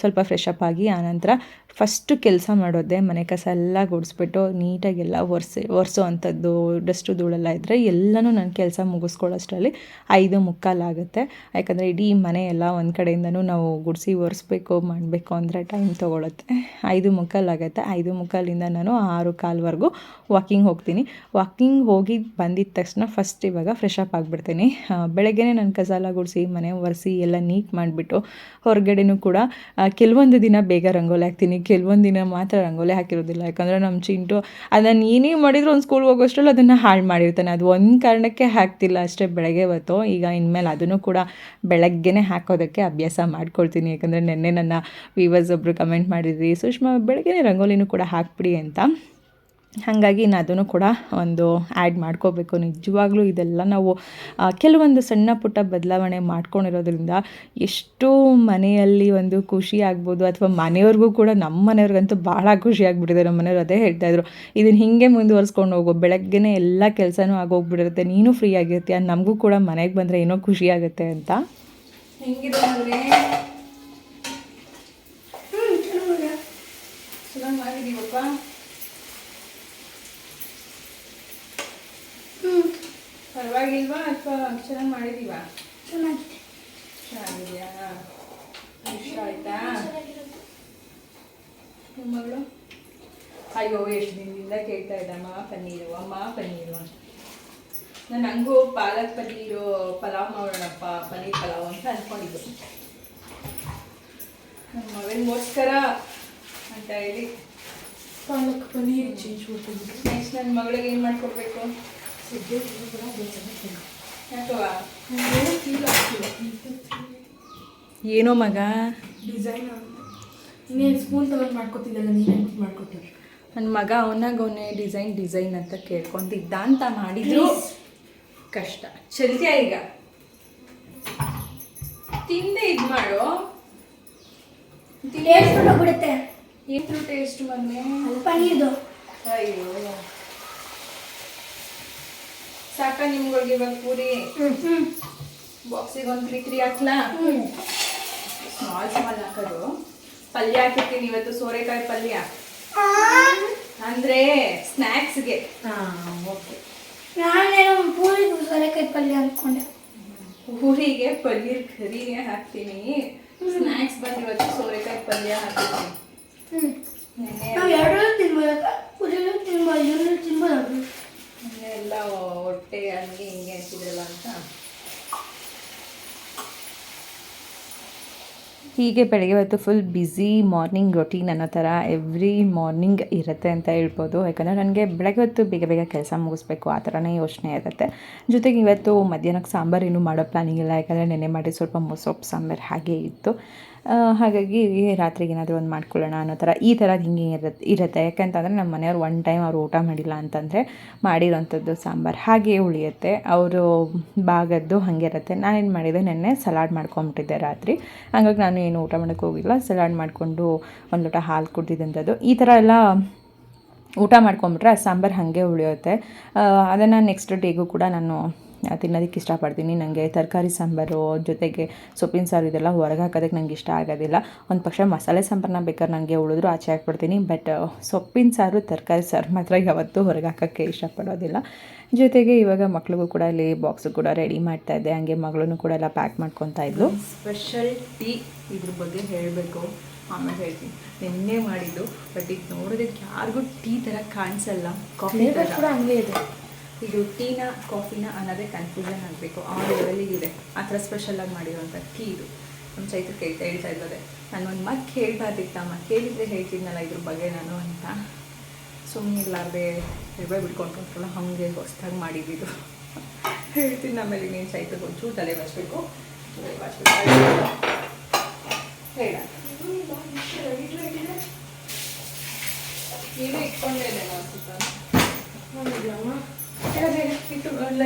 ಸ್ವಲ್ಪ ಫ್ರೆಶ್ ಅಪ್ ಆಗಿ ಆನಂತರ ಫಸ್ಟು ಕೆಲಸ ಮಾಡೋದೇ ಮನೆ ಕಸ ಎಲ್ಲ ಗುಡಿಸ್ಬಿಟ್ಟು ನೀಟಾಗೆಲ್ಲ ಒರೆಸಿ ಒರೆಸೋ ಅಂಥದ್ದು ಡಸ್ಟು ಧೂಳೆಲ್ಲ ಇದ್ದರೆ ಎಲ್ಲನೂ ನನ್ನ ಕೆಲಸ ಮುಗಿಸ್ಕೊಳ್ಳೋಷ್ಟರಲ್ಲಿ ಐದು ಮುಕ್ಕಾಲಾಗುತ್ತೆ ಯಾಕಂದರೆ ಇಡೀ ಮನೆ ಎಲ್ಲ ಒಂದು ಕಡೆಯಿಂದನೂ ನಾವು ಗುಡಿಸಿ ಒರೆಸ್ಬೇಕು, ಮಾಡಬೇಕು ಅಂದರೆ ಟೈಮ್ ತೊಗೊಳುತ್ತೆ. ಐದು ಮುಕ್ಕಾಲಾಗುತ್ತೆ ಐದು ಮುಕ್ಕಾಲಿಂದ ನಾನು ಆರು ಕಾಲ್ವರೆಗೂ ವಾಕಿಂಗ್ ಹೋಗ್ತೀನಿ. ವಾಕಿಂಗ್ ಹೋಗಿ ಬಂದಿದ ತಕ್ಷಣ ಫಸ್ಟ್ ಇವಾಗ ಫ್ರೆಶ್ ಅಪ್ ಆಗಿಬಿಡ್ತೀನಿ. ಬೆಳಗ್ಗೆನೇ ನಾನು ಕಸ ಎಲ್ಲ ಗುಡಿಸಿ, ಮನೆ ಒರೆಸಿ ಎಲ್ಲ ನೀಟ್ ಮಾಡಿಬಿಟ್ಟು ಹೊರಗಡೆನೂ ಕೂಡ ಕೆಲವೊಂದು ದಿನ ಬೇಗ ರಂಗೋಲಿ ಹಾಕ್ತೀನಿ. ಕೆಲವೊಂದು ದಿನ ಮಾತ್ರ ರಂಗೋಲಿ ಹಾಕಿರೋದಿಲ್ಲ. ಯಾಕಂದರೆ ನಮ್ಮ ಚಿಂಟು ಅದನ್ನು ಏನೇ ಮಾಡಿದ್ರು ಒಂದು ಸ್ಕೂಲ್ಗೆ ಹೋಗೋಷ್ಟರಲ್ಲಿ ಅದನ್ನು ಹಾಳು ಮಾಡಿರ್ತಾನೆ. ಅದು ಒಂದು ಕಾರಣಕ್ಕೆ ಹಾಕ್ತಿಲ್ಲ ಅಷ್ಟೇ ಬೆಳಗ್ಗೆ ಹೊತ್ತು. ಈಗ ಇನ್ಮೇಲೆ ಅದನ್ನು ಕೂಡ ಬೆಳಗ್ಗೆನೇ ಹಾಕೋದಕ್ಕೆ ಅಭ್ಯಾಸ ಮಾಡ್ಕೊಳ್ತೀನಿ. ಯಾಕಂದರೆ ನಿನ್ನೆ ನನ್ನ ವೀವರ್ಸ್ ಒಬ್ಬರು ಕಮೆಂಟ್ ಮಾಡಿದ್ರಿ, ಸುಷ್ಮಾ, ಬೆಳಗ್ಗೆನೇ ರಂಗೋಲಿನೂ ಕೂಡ ಹಾಕ್ಬಿಡಿ ಅಂತ. ಹಾಗಾಗಿ ನಾನು ಅದನ್ನು ಕೂಡ ಒಂದು ಆ್ಯಡ್ ಮಾಡ್ಕೋಬೇಕು. ನಿಜವಾಗ್ಲೂ ಇದೆಲ್ಲ ನಾವು ಕೆಲವೊಂದು ಸಣ್ಣ ಪುಟ್ಟ ಬದಲಾವಣೆ ಮಾಡ್ಕೊಂಡಿರೋದ್ರಿಂದ ಎಷ್ಟು ಮನೆಯಲ್ಲಿ ಒಂದು ಖುಷಿ ಆಗ್ಬೋದು ಅಥವಾ ಮನೆಯವ್ರಿಗೂ ಕೂಡ ನಮ್ಮ ಮನೆಯವ್ರಿಗಂತೂ ಭಾಳ ಖುಷಿ ಆಗಿಬಿಟ್ಟಿದೆ. ನಮ್ಮ ಮನೆಯವ್ರು ಅದೇ ಹೇಳ್ತಾಯಿದ್ರು ಇದನ್ನು ಹೀಗೆ ಮುಂದುವರ್ಸ್ಕೊಂಡು ಹೋಗು. ಬೆಳಗ್ಗೆನೇ ಎಲ್ಲ ಕೆಲಸನೂ ಆಗೋಗ್ಬಿಟ್ಟಿರುತ್ತೆ ನೀನು ಫ್ರೀ ಆಗಿರ್ತೀಯ. ನಮಗೂ ಕೂಡ ಮನೆಗೆ ಬಂದರೆ ಏನೋ ಖುಷಿ ಆಗುತ್ತೆ ಅಂತ. ಹೆಂಗಿದೆ ಪರವಾಗಿಲ್ವಾ? ಅಥವಾ ಚೆನ್ನಾಗಿ ಮಾಡಿದೀವಾ? ಚೆನ್ನಾಗಿದೆ ಚೆನ್ನಾಗಿದೆಯಾ? ಇಷ್ಟ ಆಯ್ತಾ? ನಿಮ್ಮ ಮಗಳು? ಅಯ್ಯೋ ಎಷ್ಟು ದಿನದಿಂದ ಕೇಳ್ತಾ ಇದ್ದಮ್ಮ ಪನ್ನೀರು ಅಮ್ಮ ಪನ್ನೀರು ಅಂತ. ನಾನು ಹಂಗೂ ಪಾಲಕ್ ಪನ್ನೀರು ಪಲಾವ್ ಮಾಡೋಣಪ್ಪ ಪನ್ನೀರ್ ಪಲಾವ್ ಅಂತ ಅಂದ್ಕೊಂಡಿದ್ದು ನಮ್ಮ ಮಗನಿಗೋಸ್ಕರ ಅಂತ ಹೇಳಿ. ಪಾಲಕ್ ಪನ್ನೀರ್ ನೆಕ್ಸ್ಟ್ ನನ್ನ ಮಗಳಿಗೆ ಏನು ಮಾಡ್ಕೊಡ್ಬೇಕು? ಸದ್ಯ ಕೂಡ ಆಗ್ತಿಲ್ಲ ಏನೋ ಮಗ? ಡಿಸೈನ್ ಇನ್ನೇನು ಸ್ಪೂನ್ ತಗೊಂಡು ಮಾಡ್ಕೊತಿದ್ದಲ್ಲ ನೀನು ಮಾಡ್ಕೊಟ್ಟಿದ್ದೆ ನನ್ನ ಮಗ ಅವನಾಗ ಅವನೇ ಡಿಸೈನ್ ಡಿಸೈನ್ ಅಂತ ಕೇಳ್ಕೊಂತಿದ್ದ ಅಂತ ಮಾಡಿದ್ರು. ಕಷ್ಟ. ಚಲ್ತಿಯ ಈಗ? ತಿಂದೆ ಇದು ಮಾಡು. ಬಿಡುತ್ತೆ. ಏನು ಟೇಸ್ಟ್ ಮೊನ್ನೆ? ಪನ್ನೀರ್ದು. ಅಯ್ಯೋ. ಸಾಕ ನಿಮ್ಗಳಿಗೆ ಇವಾಗ ಪೂರಿ. ಬಾಕ್ಸಿಗೆ ಒಂದು ತ್ರೀ ತ್ರೀ ಹಾಕ್ಲಾ? ಸ್ಮಾಲ್ ಸ್ಮಾಲ್ ಹಾಕೋದು. ಪಲ್ಯ ಹಾಕಿರ್ತೀನಿ ಇವತ್ತು ಸೋರೆಕಾಯಿ ಪಲ್ಯ. ಅಂದ್ರೆ ಸ್ನ್ಯಾಕ್ಸ್ಗೆ ಓಕೆ. ನಾನೇನೋ ಪೂರಿ ಸೋರೆಕಾಯಿ ಪಲ್ಯ ಅಂದ್ಕೊಂಡೆ ಪೂರಿಗೆ ಪನ್ನೀರ್ ಕರಿನೇ ಹಾಕ್ತೀನಿ. ಸ್ನ್ಯಾಕ್ಸ್ ಬಂದು ಇವತ್ತು ಸೋರೆಕಾಯಿ ಪಲ್ಯ ಹಾಕ್ತೀನಿ ಎರಡೂ ತಿನ್ಬೋದಕ್ಕ ಪೂರಿನೂ ತಿನ್ಬೋದು ಇವನು ತಿನ್ಬೋದು. ಎಲ್ಲ ಹೊಟ್ಟೆ ಹಂಗೆ ಹಿಂಗೆ ಅಂತಿದ್ರಲ್ಲ ಅಂತ. ಹೀಗೆ ಬೆಳಗ್ಗೆ ಹೊತ್ತು ಫುಲ್ ಬ್ಯುಸಿ ಮಾರ್ನಿಂಗ್ ರೊಟೀನ್ ಅನ್ನೋ ಥರ ಎವ್ರಿ ಮಾರ್ನಿಂಗ್ ಇರುತ್ತೆ ಅಂತ ಹೇಳ್ಬೋದು. ಯಾಕಂದರೆ ನನಗೆ ಬೆಳಗ್ಗೆ ಹೊತ್ತು ಬೇಗ ಬೇಗ ಕೆಲಸ ಮುಗಿಸ್ಬೇಕು, ಆ ಥರನೇ ಯೋಚನೆ ಇರುತ್ತೆ. ಜೊತೆಗೆ ಇವತ್ತು ಮಧ್ಯಾಹ್ನಕ್ಕೆ ಸಾಂಬಾರು ಏನು ಮಾಡೋ ಪ್ಲಾನಿಂಗ್ ಇಲ್ಲ. ಯಾಕಂದರೆ ನೆನೆ ಮಾಡಿ ಸ್ವಲ್ಪ ಮೊಸೊಪ್ಪು, ಸಾಂಬಾರು ಹಾಗೆ ಇತ್ತು. ಹಾಗಾಗಿ ರಾತ್ರಿಗೆ ಏನಾದರೂ ಒಂದು ಮಾಡ್ಕೊಳ್ಳೋಣ ಅನ್ನೋ ಥರ ಈ ಥರದ್ದು ಹಿಂಗೆ ಇರುತ್ತೆ ಇರುತ್ತೆ. ಯಾಕಂತಂದರೆ ನಮ್ಮ ಮನೆಯವ್ರು ಒನ್ ಟೈಮ್ ಅವ್ರು ಊಟ ಮಾಡಿಲ್ಲ ಅಂತಂದರೆ ಮಾಡಿರೋಂಥದ್ದು ಸಾಂಬಾರು ಹಾಗೆ ಉಳಿಯುತ್ತೆ. ಅವರು ಬಾಗದ್ದು ಹಾಗೆ ಇರುತ್ತೆ. ನಾನೇನು ಮಾಡಿದೆ, ನೆನ್ನೆ ಸಲಾಡ್ ಮಾಡ್ಕೊಂಬಿಟ್ಟಿದ್ದೆ ರಾತ್ರಿ. ಹಾಗಾಗಿ ನಾನು ಏನು ಊಟ ಮಾಡೋಕ್ಕೆ ಹೋಗಿಲ್ಲ. ಸಲಾಡ್ ಮಾಡಿಕೊಂಡು ಒಂದು ಲೋಟ ಹಾಲು ಕುಡ್ದಿದ್ದಂಥದ್ದು. ಈ ಥರ ಎಲ್ಲ ಊಟ ಮಾಡ್ಕೊಂಬಿಟ್ರೆ ಆ ಸಾಂಬಾರು ಹಾಗೆ ಉಳಿಯುತ್ತೆ. ಅದನ್ನು ನೆಕ್ಸ್ಟ್ ಡೇಗೂ ಕೂಡ ನಾನು ತಿನ್ನೋದಕ್ಕೆ ಇಷ್ಟಪಡ್ತೀನಿ. ನನಗೆ ತರಕಾರಿ ಸಾಂಬಾರು ಜೊತೆಗೆ ಸೊಪ್ಪಿನ ಸಾರು ಇದೆಲ್ಲ ಹೊರಗೆ ಹಾಕೋದಕ್ಕೆ ನಂಗೆ ಇಷ್ಟ ಆಗೋದಿಲ್ಲ. ಒಂದು ಪಕ್ಷ ಮಸಾಲೆ ಸಾಂಬಾರನ್ನ ಬೇಕಾದ್ರೆ ನನಗೆ ಉಳಿದ್ರು ಆಚೆ ಹಾಕ್ಬಿಡ್ತೀನಿ. ಬಟ್ ಸೊಪ್ಪಿನ ಸಾರು ತರಕಾರಿ ಸಾರು ಮಾತ್ರ ಯಾವತ್ತೂ ಹೊರಗೆ ಹಾಕೋಕ್ಕೆ ಇಷ್ಟಪಡೋದಿಲ್ಲ. ಜೊತೆಗೆ ಇವಾಗ ಮಕ್ಳಿಗೂ ಕೂಡ ಇಲ್ಲಿ ಬಾಕ್ಸು ಕೂಡ ರೆಡಿ ಮಾಡ್ತಾ ಇದ್ದೆ. ಹಂಗೆ ಮಗಳೂ ಕೂಡ ಎಲ್ಲ ಪ್ಯಾಕ್ ಮಾಡ್ಕೊತಾ ಇದ್ಲು. ಸ್ಪೆಷಲ್ ಟೀ ಇದ್ರ ಬಗ್ಗೆ ಹೇಳಬೇಕು. ಆಮೇಲೆ ಹೇಳ್ತೀನಿ. ನಿನ್ನೆ ಮಾಡಿದ್ದು ಬಟ್ ಈಗ ನೋಡೋದಕ್ಕೆ ಯಾರಿಗೂ ಟೀ ಥರ ಕಾಣಿಸಲ್ಲ. ಕಾಫಿ ಕೂಡ ಹಂಗೆ ಇದೆ. ಇದು ಟೀನ ಕಾಫಿನ ಅನ್ನೋದೇ ಕನ್ಫ್ಯೂಷನ್ ಆಗಬೇಕು. ಆ ಲೆವೆಲಿಗಿದೆ ಆ ಥರ ಸ್ಪೆಷಲಾಗಿ ಮಾಡಿರೋಂಥ ಟೀ ಇದು. ನಮ್ಮ ಚೈತ್ರ ಕೇಳ್ತಾ ಹೇಳ್ತಾ ಇದ್ದಾರೆ. ನಾನು ಒಂದು ಮಾತು ಕೇಳ್ಬಾರ್ದಿತ್ತಮ್ಮ ಕೇಳಿದರೆ ಹೇಳ್ತಿದ್ನಲ್ಲ ಇದ್ರ ಬಗ್ಗೆ ನಾನು ಅಂತ. ಸುಮ್ಮನೆ ಇಲ್ಲಾರ್ದೆ ಬಿಟ್ಕೊಂಡು ಬಿಟ್ಕೊಂಡ್ರಲ್ಲ ಹಾಗೆ ಹೊಸ್ದಾಗಿ ಮಾಡಿದ್ದು ಹೇಳ್ತೀನಿ ಆಮೇಲೆ ನೀನು ಚೈತ್ರಕ್ಕೆ ಒಂಚೂರು ತಲೆ ಬಾಚಬೇಕು. ತಲೆ ಬಾಚ್ಬೇಕು ಹೇಳ ಏನೋ ಇಟ್ಕೊಂಡೇ ಇದೆ ನೋಡಿದ್ಲಮ್ಮ ಇಟ್ಟು ಅಲ್ಲ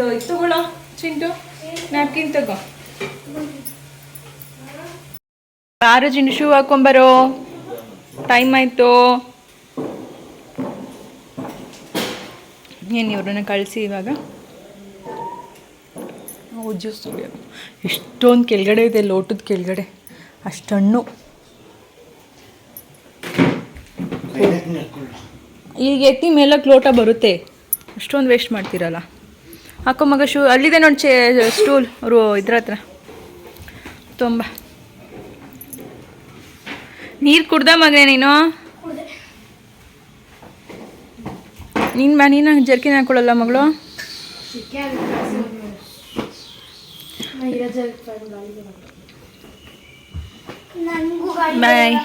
ಇದು ತಗೊಳ್ಳೋ ಚಿಂಟು? ನ್ಯಾಪ್ಕಿನ್ ತಗೋ. ಯಾರು ಚಿಂಟು ಶೂ ಹಾಕೊಂಬರೋ. ಟೈಮ್ ಆಯಿತು. ಏನು ಇವ್ರನ್ನ ಕಳಿಸಿ ಇವಾಗ? ಜ್ಯೂಸ್ ಕುಡಿಯೋದು ಎಷ್ಟೊಂದು ಕೆಳಗಡೆ ಇದೆ ಲೋಟದ ಕೆಳಗಡೆ. ಅಷ್ಟು ಹಣ್ಣು ಈಗ ಎತ್ತಿ ಮೇಲಕ್ಕೆ ಲೋಟ ಬರುತ್ತೆ. ಅಷ್ಟೊಂದು ವೇಸ್ಟ್ ಮಾಡ್ತೀರಲ್ಲ. ಹಾಕೋ ಮಗ ಶೂ ಅಲ್ಲಿದೆ ನೋಡಿ ಚೇ ಸ್ಟೂಲ್ ಅವರು ಇದ್ರ ಹತ್ರ ತುಂಬ. ನೀರು ಕುಡ್ದ ಮಗನೇ ನೀನು? ನೀನು ಬಾ ನೀನು ಜರ್ಕಿನ್ ಹಾಕೊಳ್ಳಲ್ಲ ಮಗಳು? ಬಾಯ್.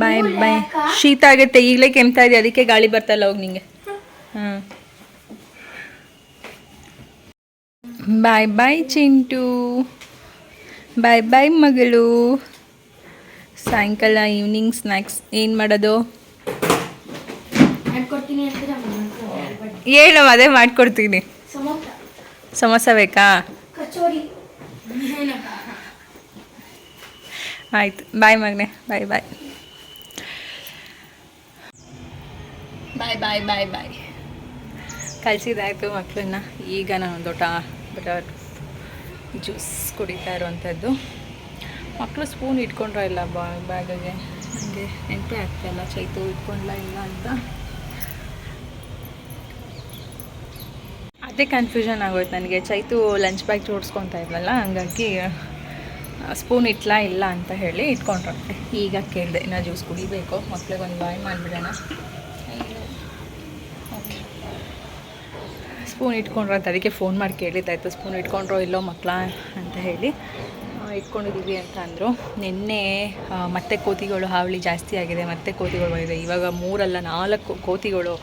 ಬಾಯ್ ಬಾಯ್. ಶೀತ ಆಗುತ್ತೆ ಈಗಲೇ ಕೆಮ್ತಾ ಇದೆ ಅದಕ್ಕೆ ಗಾಳಿ ಬರ್ತಲ್ಲ ಹೋಗಿ ನಿಂಗೆ. ಹಾಂ ಬಾಯ್ ಬಾಯ್ ಚಿಂಟು ಬಾಯ್ ಬಾಯ್ ಮಗಳು ಸಾಯಂಕಾಲ ಈವ್ನಿಂಗ್ ಸ್ನ್ಯಾಕ್ಸ್ ಏನು ಮಾಡೋದು? ಹೇಳು ಅದೇ ಮಾಡಿಕೊಡ್ತೀನಿ. ಸಮೋಸ. ಬೇಕಾ? ಆಯಿತು. ಬಾಯ್ ಮಗನೆ. ಬಾಯ್ ಬಾಯ್ ಬಾಯ್ ಬಾಯ್ ಬಾಯ್ ಬಾಯ್ ಕಲಿಸಿದಾಯ್ತು ಮಕ್ಕಳನ್ನ ಈಗ ನಾನು ದೊಡ್ಡ ಬಟರ್ ಜ್ಯೂಸ್ ಕುಡಿತಾ ಇರುವಂಥದ್ದು. ಮಕ್ಕಳು ಸ್ಪೂನ್ ಇಟ್ಕೊಂಡ್ರ ಇಲ್ಲ ಬಾ, ಬ್ಯಾಗಿಗೆ. ನನಗೆ ನೆನಪೇ ಆಗ್ತಾಯಿಲ್ಲ ಚೈತು ಇಟ್ಕೊಂಡ್ಲ ಇಲ್ಲ ಅಂತ. ಅದೇ ಕನ್ಫ್ಯೂಷನ್ ಆಗೋಯ್ತು ನನಗೆ. ಚೈತು ಲಂಚ್ ಬ್ಯಾಗ್ ಜೋಡಿಸ್ಕೊತಾ ಇದ್ವಲ್ಲ ಹಂಗಾಗಿ ಸ್ಪೂನ್ ಇಟ್ಲಾ ಇಲ್ಲ ಅಂತ ಹೇಳಿ ಇಟ್ಕೊಂಡ್ರಂತೆ ಈಗ ಕೇಳಿದೆ, ಇನ್ನೂ ಜ್ಯೂಸ್ ಕುಡಿಬೇಕು. ಮಕ್ಳಿಗೆ ಒಂದು ಬಾಯ್ ಮಾಡಿಬಿಡೋಣ. ಸ್ಪೂನ್ ಇಟ್ಕೊಂಡ್ರಂತ ಅದಕ್ಕೆ ಫೋನ್ ಮಾಡಿ ಕೇಳಿದ್ದಾಯ್ತು. ಸ್ಪೂನ್ ಇಟ್ಕೊಂಡ್ರೋ ಇಲ್ಲೋ ಮಕ್ಕಳ ಅಂತ ಹೇಳಿ. ಇಟ್ಕೊಂಡಿದ್ದೀವಿ ಅಂತ ಅಂದರು. ನಿನ್ನೆ ಮತ್ತೆ ಕೋತಿಗಳು ಹಾವಳಿ ಜಾಸ್ತಿ ಆಗಿದೆ, ಮತ್ತೆ ಕೋತಿಗಳು ಬಂದಿದೆ. ಇವಾಗ ಮೂರಲ್ಲ, ನಾಲ್ಕು ಕೋತಿಗಳು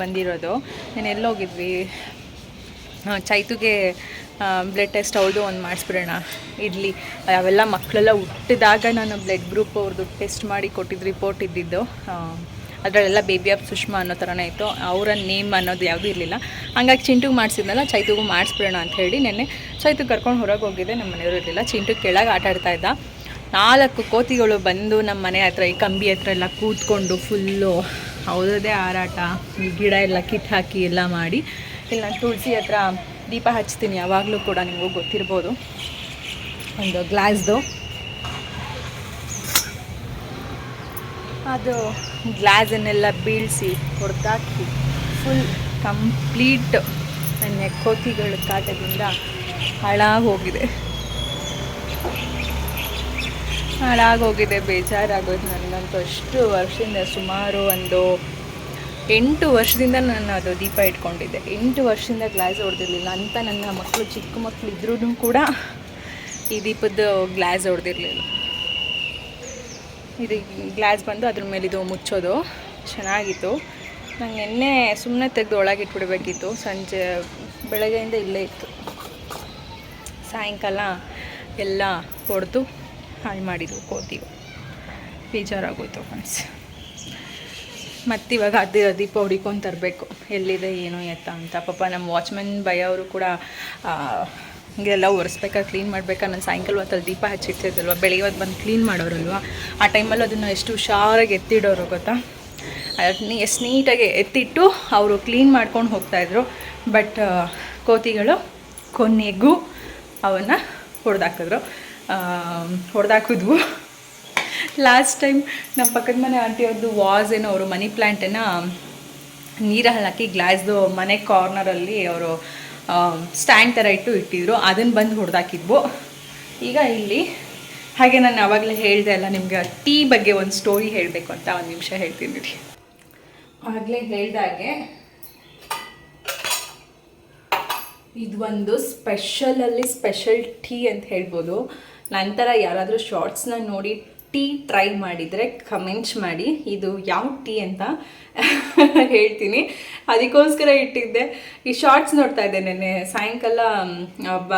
ಬಂದಿರೋದು. ನಾನು ಎಲ್ಲೋಗಿದ್ವಿ. ಚೈತುಗೆ ಬ್ಲಡ್ ಟೆಸ್ಟ್ ಅವ್ರದ್ದು ಒಂದು ಮಾಡಿಸ್ಬಿಡೋಣ. ಇಡ್ಲಿ ಅವೆಲ್ಲ ಮಕ್ಕಳೆಲ್ಲ ಹುಟ್ಟಿದಾಗ ನಾನು ಬ್ಲಡ್ ಗ್ರೂಪ್ ಅವ್ರದ್ದು ಟೆಸ್ಟ್ ಮಾಡಿ ಕೊಟ್ಟಿದ್ದು ರಿಪೋರ್ಟ್ ಇದ್ದಿದ್ದು. ಅದರಲ್ಲೆಲ್ಲ ಬೇಬಿ ಆಫ್ ಸುಷ್ಮಾ ಅನ್ನೋ ಥರನೇ ಇತ್ತು. ಅವರ ನೇಮ್ ಅನ್ನೋದು ಯಾವುದೂ ಇರಲಿಲ್ಲ. ಹಂಗಾಗಿ ಚಿಂಟುಗೆ ಮಾಡಿಸಿದ್ನಲ್ಲ, ಚೈತುಗೂ ಮಾಡಿಸ್ಬಿಡೋಣ ಅಂತ ಹೇಳಿ ನೆನ್ನೆ ಚೈತು ಕರ್ಕೊಂಡು ಹೊರಗೆ ಹೋಗಿದ್ದೆ ನಮ್ಮ ಮನೆಯವರು ಇರಲಿಲ್ಲ. ಚಿಂಟು ಕೆಳಗೆ ಆಟ ಆಡ್ತಾ ಇದ್ದ. ನಾಲ್ಕು ಕೋತಿಗಳು ಬಂದು ನಮ್ಮ ಮನೆ ಹತ್ರ, ಈ ಕಂಬಿ ಹತ್ರ ಎಲ್ಲ ಕೂತ್ಕೊಂಡು ಫುಲ್ಲು ಅವ್ರದ್ದೇ ಹಾರಾಟ, ಈ ಗಿಡ ಎಲ್ಲ ಕಿತ್ತು ಹಾಕಿ ಎಲ್ಲ ಮಾಡಿ. ಇಲ್ಲಿ ನಾನು ತುಳಸಿ ಹತ್ರ ದೀಪ ಹಚ್ತೀನಿ, ಯಾವಾಗಲೂ ಕೂಡ ನಿಮಗೂ ಗೊತ್ತಿರ್ಬೋದು. ಒಂದು ಗ್ಲಾಸ್ದು ಅದು ಗ್ಲಾಸನ್ನೆಲ್ಲ ಬೀಳಿಸಿ ಹೊಡೆದಾಕಿ ಫುಲ್ ಕಂಪ್ಲೀಟ್ ನನ್ನ ಕೋತಿಗಳ ಕಾಟದಿಂದ ಹಾಳಾಗೋಗಿದೆ. ಹಾಳಾಗೋಗಿದೆ ಬೇಜಾರಾಗೋದು ನನಗಂತೂ ಅಷ್ಟು ವರ್ಷದಿಂದ, ಸುಮಾರು ಒಂದು ಎಂಟು ವರ್ಷದಿಂದ ನಾನು ಅದು ದೀಪ ಇಟ್ಕೊಂಡಿದ್ದೆ. ಎಂಟು ವರ್ಷದಿಂದ ಗ್ಲಾಸ್ ಹೊಡೆದಿರಲಿಲ್ಲ ಅಂತ ನನ್ನ ಮಕ್ಕಳು ಚಿಕ್ಕ ಮಕ್ಕಳು ಇದ್ರೂ ಕೂಡ ಈ ದೀಪದ ಗ್ಲಾಸ್ ಹೊಡೆದಿರಲಿಲ್ಲ. ಇದು ಗ್ಲಾಸ್ ಬಂದು ಅದ್ರ ಮೇಲೆ ಇದು ಮುಚ್ಚೋದು. ಚೆನ್ನಾಗಿತ್ತು. ನಂಗೆ ನಿನ್ನೆ ಸುಮ್ಮನೆ ತೆಗೆದು ಒಳಗಿಟ್ಬಿಡ್ಬೇಕಿತ್ತು ಸಂಜೆ, ಬೆಳಗ್ಗೆಯಿಂದ ಇಲ್ಲೇ ಇತ್ತು. ಸಾಯಂಕಾಲ ಎಲ್ಲ ಹೊಡೆದು ಹಾಳು ಮಾಡಿದ್ವು ಕೋತಿಗಳು ಬೇಜಾರಾಗೋಯ್ತು ಫ್ರೆಂಡ್ಸ್ ಮತ್ತಿವಾಗ ಅದು ದೀಪ ಹುಡಿಕೊಂಡು ತರಬೇಕು. ಎಲ್ಲಿದೆ, ಏನು, ಎತ್ತ ಅಂತ. ಪಾಪ ನಮ್ಮ ವಾಚ್ಮೆನ್ ಭಯ ಅವರು ಕೂಡ ಹಿಂಗೆಲ್ಲ ಒರೆಸ್ಬೇಕಾದ್ರೆ ಕ್ಲೀನ್ ಮಾಡ್ಬೇಕಾದ್ರೆ ನಾನು ಸಾಯಂಕಾಲ ಹೊತ್ತಲ್ಲಿ ದೀಪ ಹಚ್ಚಿಡ್ತಿದ್ದಲ್ವ ಬೆಳಿಗ್ಗೆ ಹೊತ್ತು ಬಂದು ಕ್ಲೀನ್ ಮಾಡೋರಲ್ವ? ಆ ಟೈಮಲ್ಲಿ ಅದನ್ನು ಎಷ್ಟು ಹುಷಾರಾಗಿ ಎತ್ತಿಡೋರು ಗೊತ್ತಾ? ಅದನ್ನ ಎಷ್ಟು ನೀಟಾಗಿ ಎತ್ತಿಟ್ಟು ಅವರು ಕ್ಲೀನ್ ಮಾಡ್ಕೊಂಡು ಹೋಗ್ತಾಯಿದ್ರು ಬಟ್ ಕೋತಿಗಳು ಕೊನೆಗೂ ಅವನ್ನು ಹೊಡೆದಾಕಿದ್ರು. ಹೊಡೆದಾಕಿದ್ವು. ಲಾಸ್ಟ್ ಟೈಮ್ ನಮ್ಮ ಪಕ್ಕದ ಮನೆ ಆಂಟಿಯವ್ರದ್ದು ವಾಸ್ ಏನೋ ಅವರು ಮನಿ ಪ್ಲ್ಯಾಂಟನ್ನು ನೀರಲ್ಲಿ ಹಾಕಿ ಗ್ಲಾಸ್ದು ಮನೆ ಕಾರ್ನರಲ್ಲಿ ಅವರು ಸ್ಟ್ಯಾಂಡ್ ಥರ ಇಟ್ಟು ಇಟ್ಟಿದ್ರು. ಅದನ್ನು ಬಂದು ಹೊಡೆದಾಕಿದ್ವು. ಈಗ ಇಲ್ಲಿ ಹಾಗೆ ನಾನು ಆವಾಗಲೇ ಹೇಳಿದೆ ಅಲ್ಲ, ನಿಮಗೆ ಟೀ ಬಗ್ಗೆ ಒಂದು ಸ್ಟೋರಿ ಹೇಳಬೇಕು ಅಂತ ಒಂದು ನಿಮಿಷ ಹೇಳ್ತೀನಿ ರೀ ಆಗಲೇ ಹೇಳಿದಾಗೆ ಇದು ಒಂದು ಸ್ಪೆಷಲಲ್ಲಿ ಸ್ಪೆಷಲ್ ಟೀ ಅಂತ ಹೇಳ್ಬೋದು. ನಂತರ ಯಾರಾದರೂ ಶಾರ್ಟ್ಸ್ನ ನೋಡಿ ಟೀ ಟ್ರೈ ಮಾಡಿದರೆ ಕಮೆಂಟ್ಸ್ ಮಾಡಿ. ಇದು ಯಾವ ಟೀ ಅಂತ ಹೇಳ್ತೀನಿ. ಅದಕ್ಕೋಸ್ಕರ ಇಟ್ಟಿದ್ದೆ. ಈ ಶಾರ್ಟ್ಸ್ ನೋಡ್ತಾ ಇದ್ದೆ ನೆನ್ನೆ. ಸಾಯಂಕಾಲ ಬ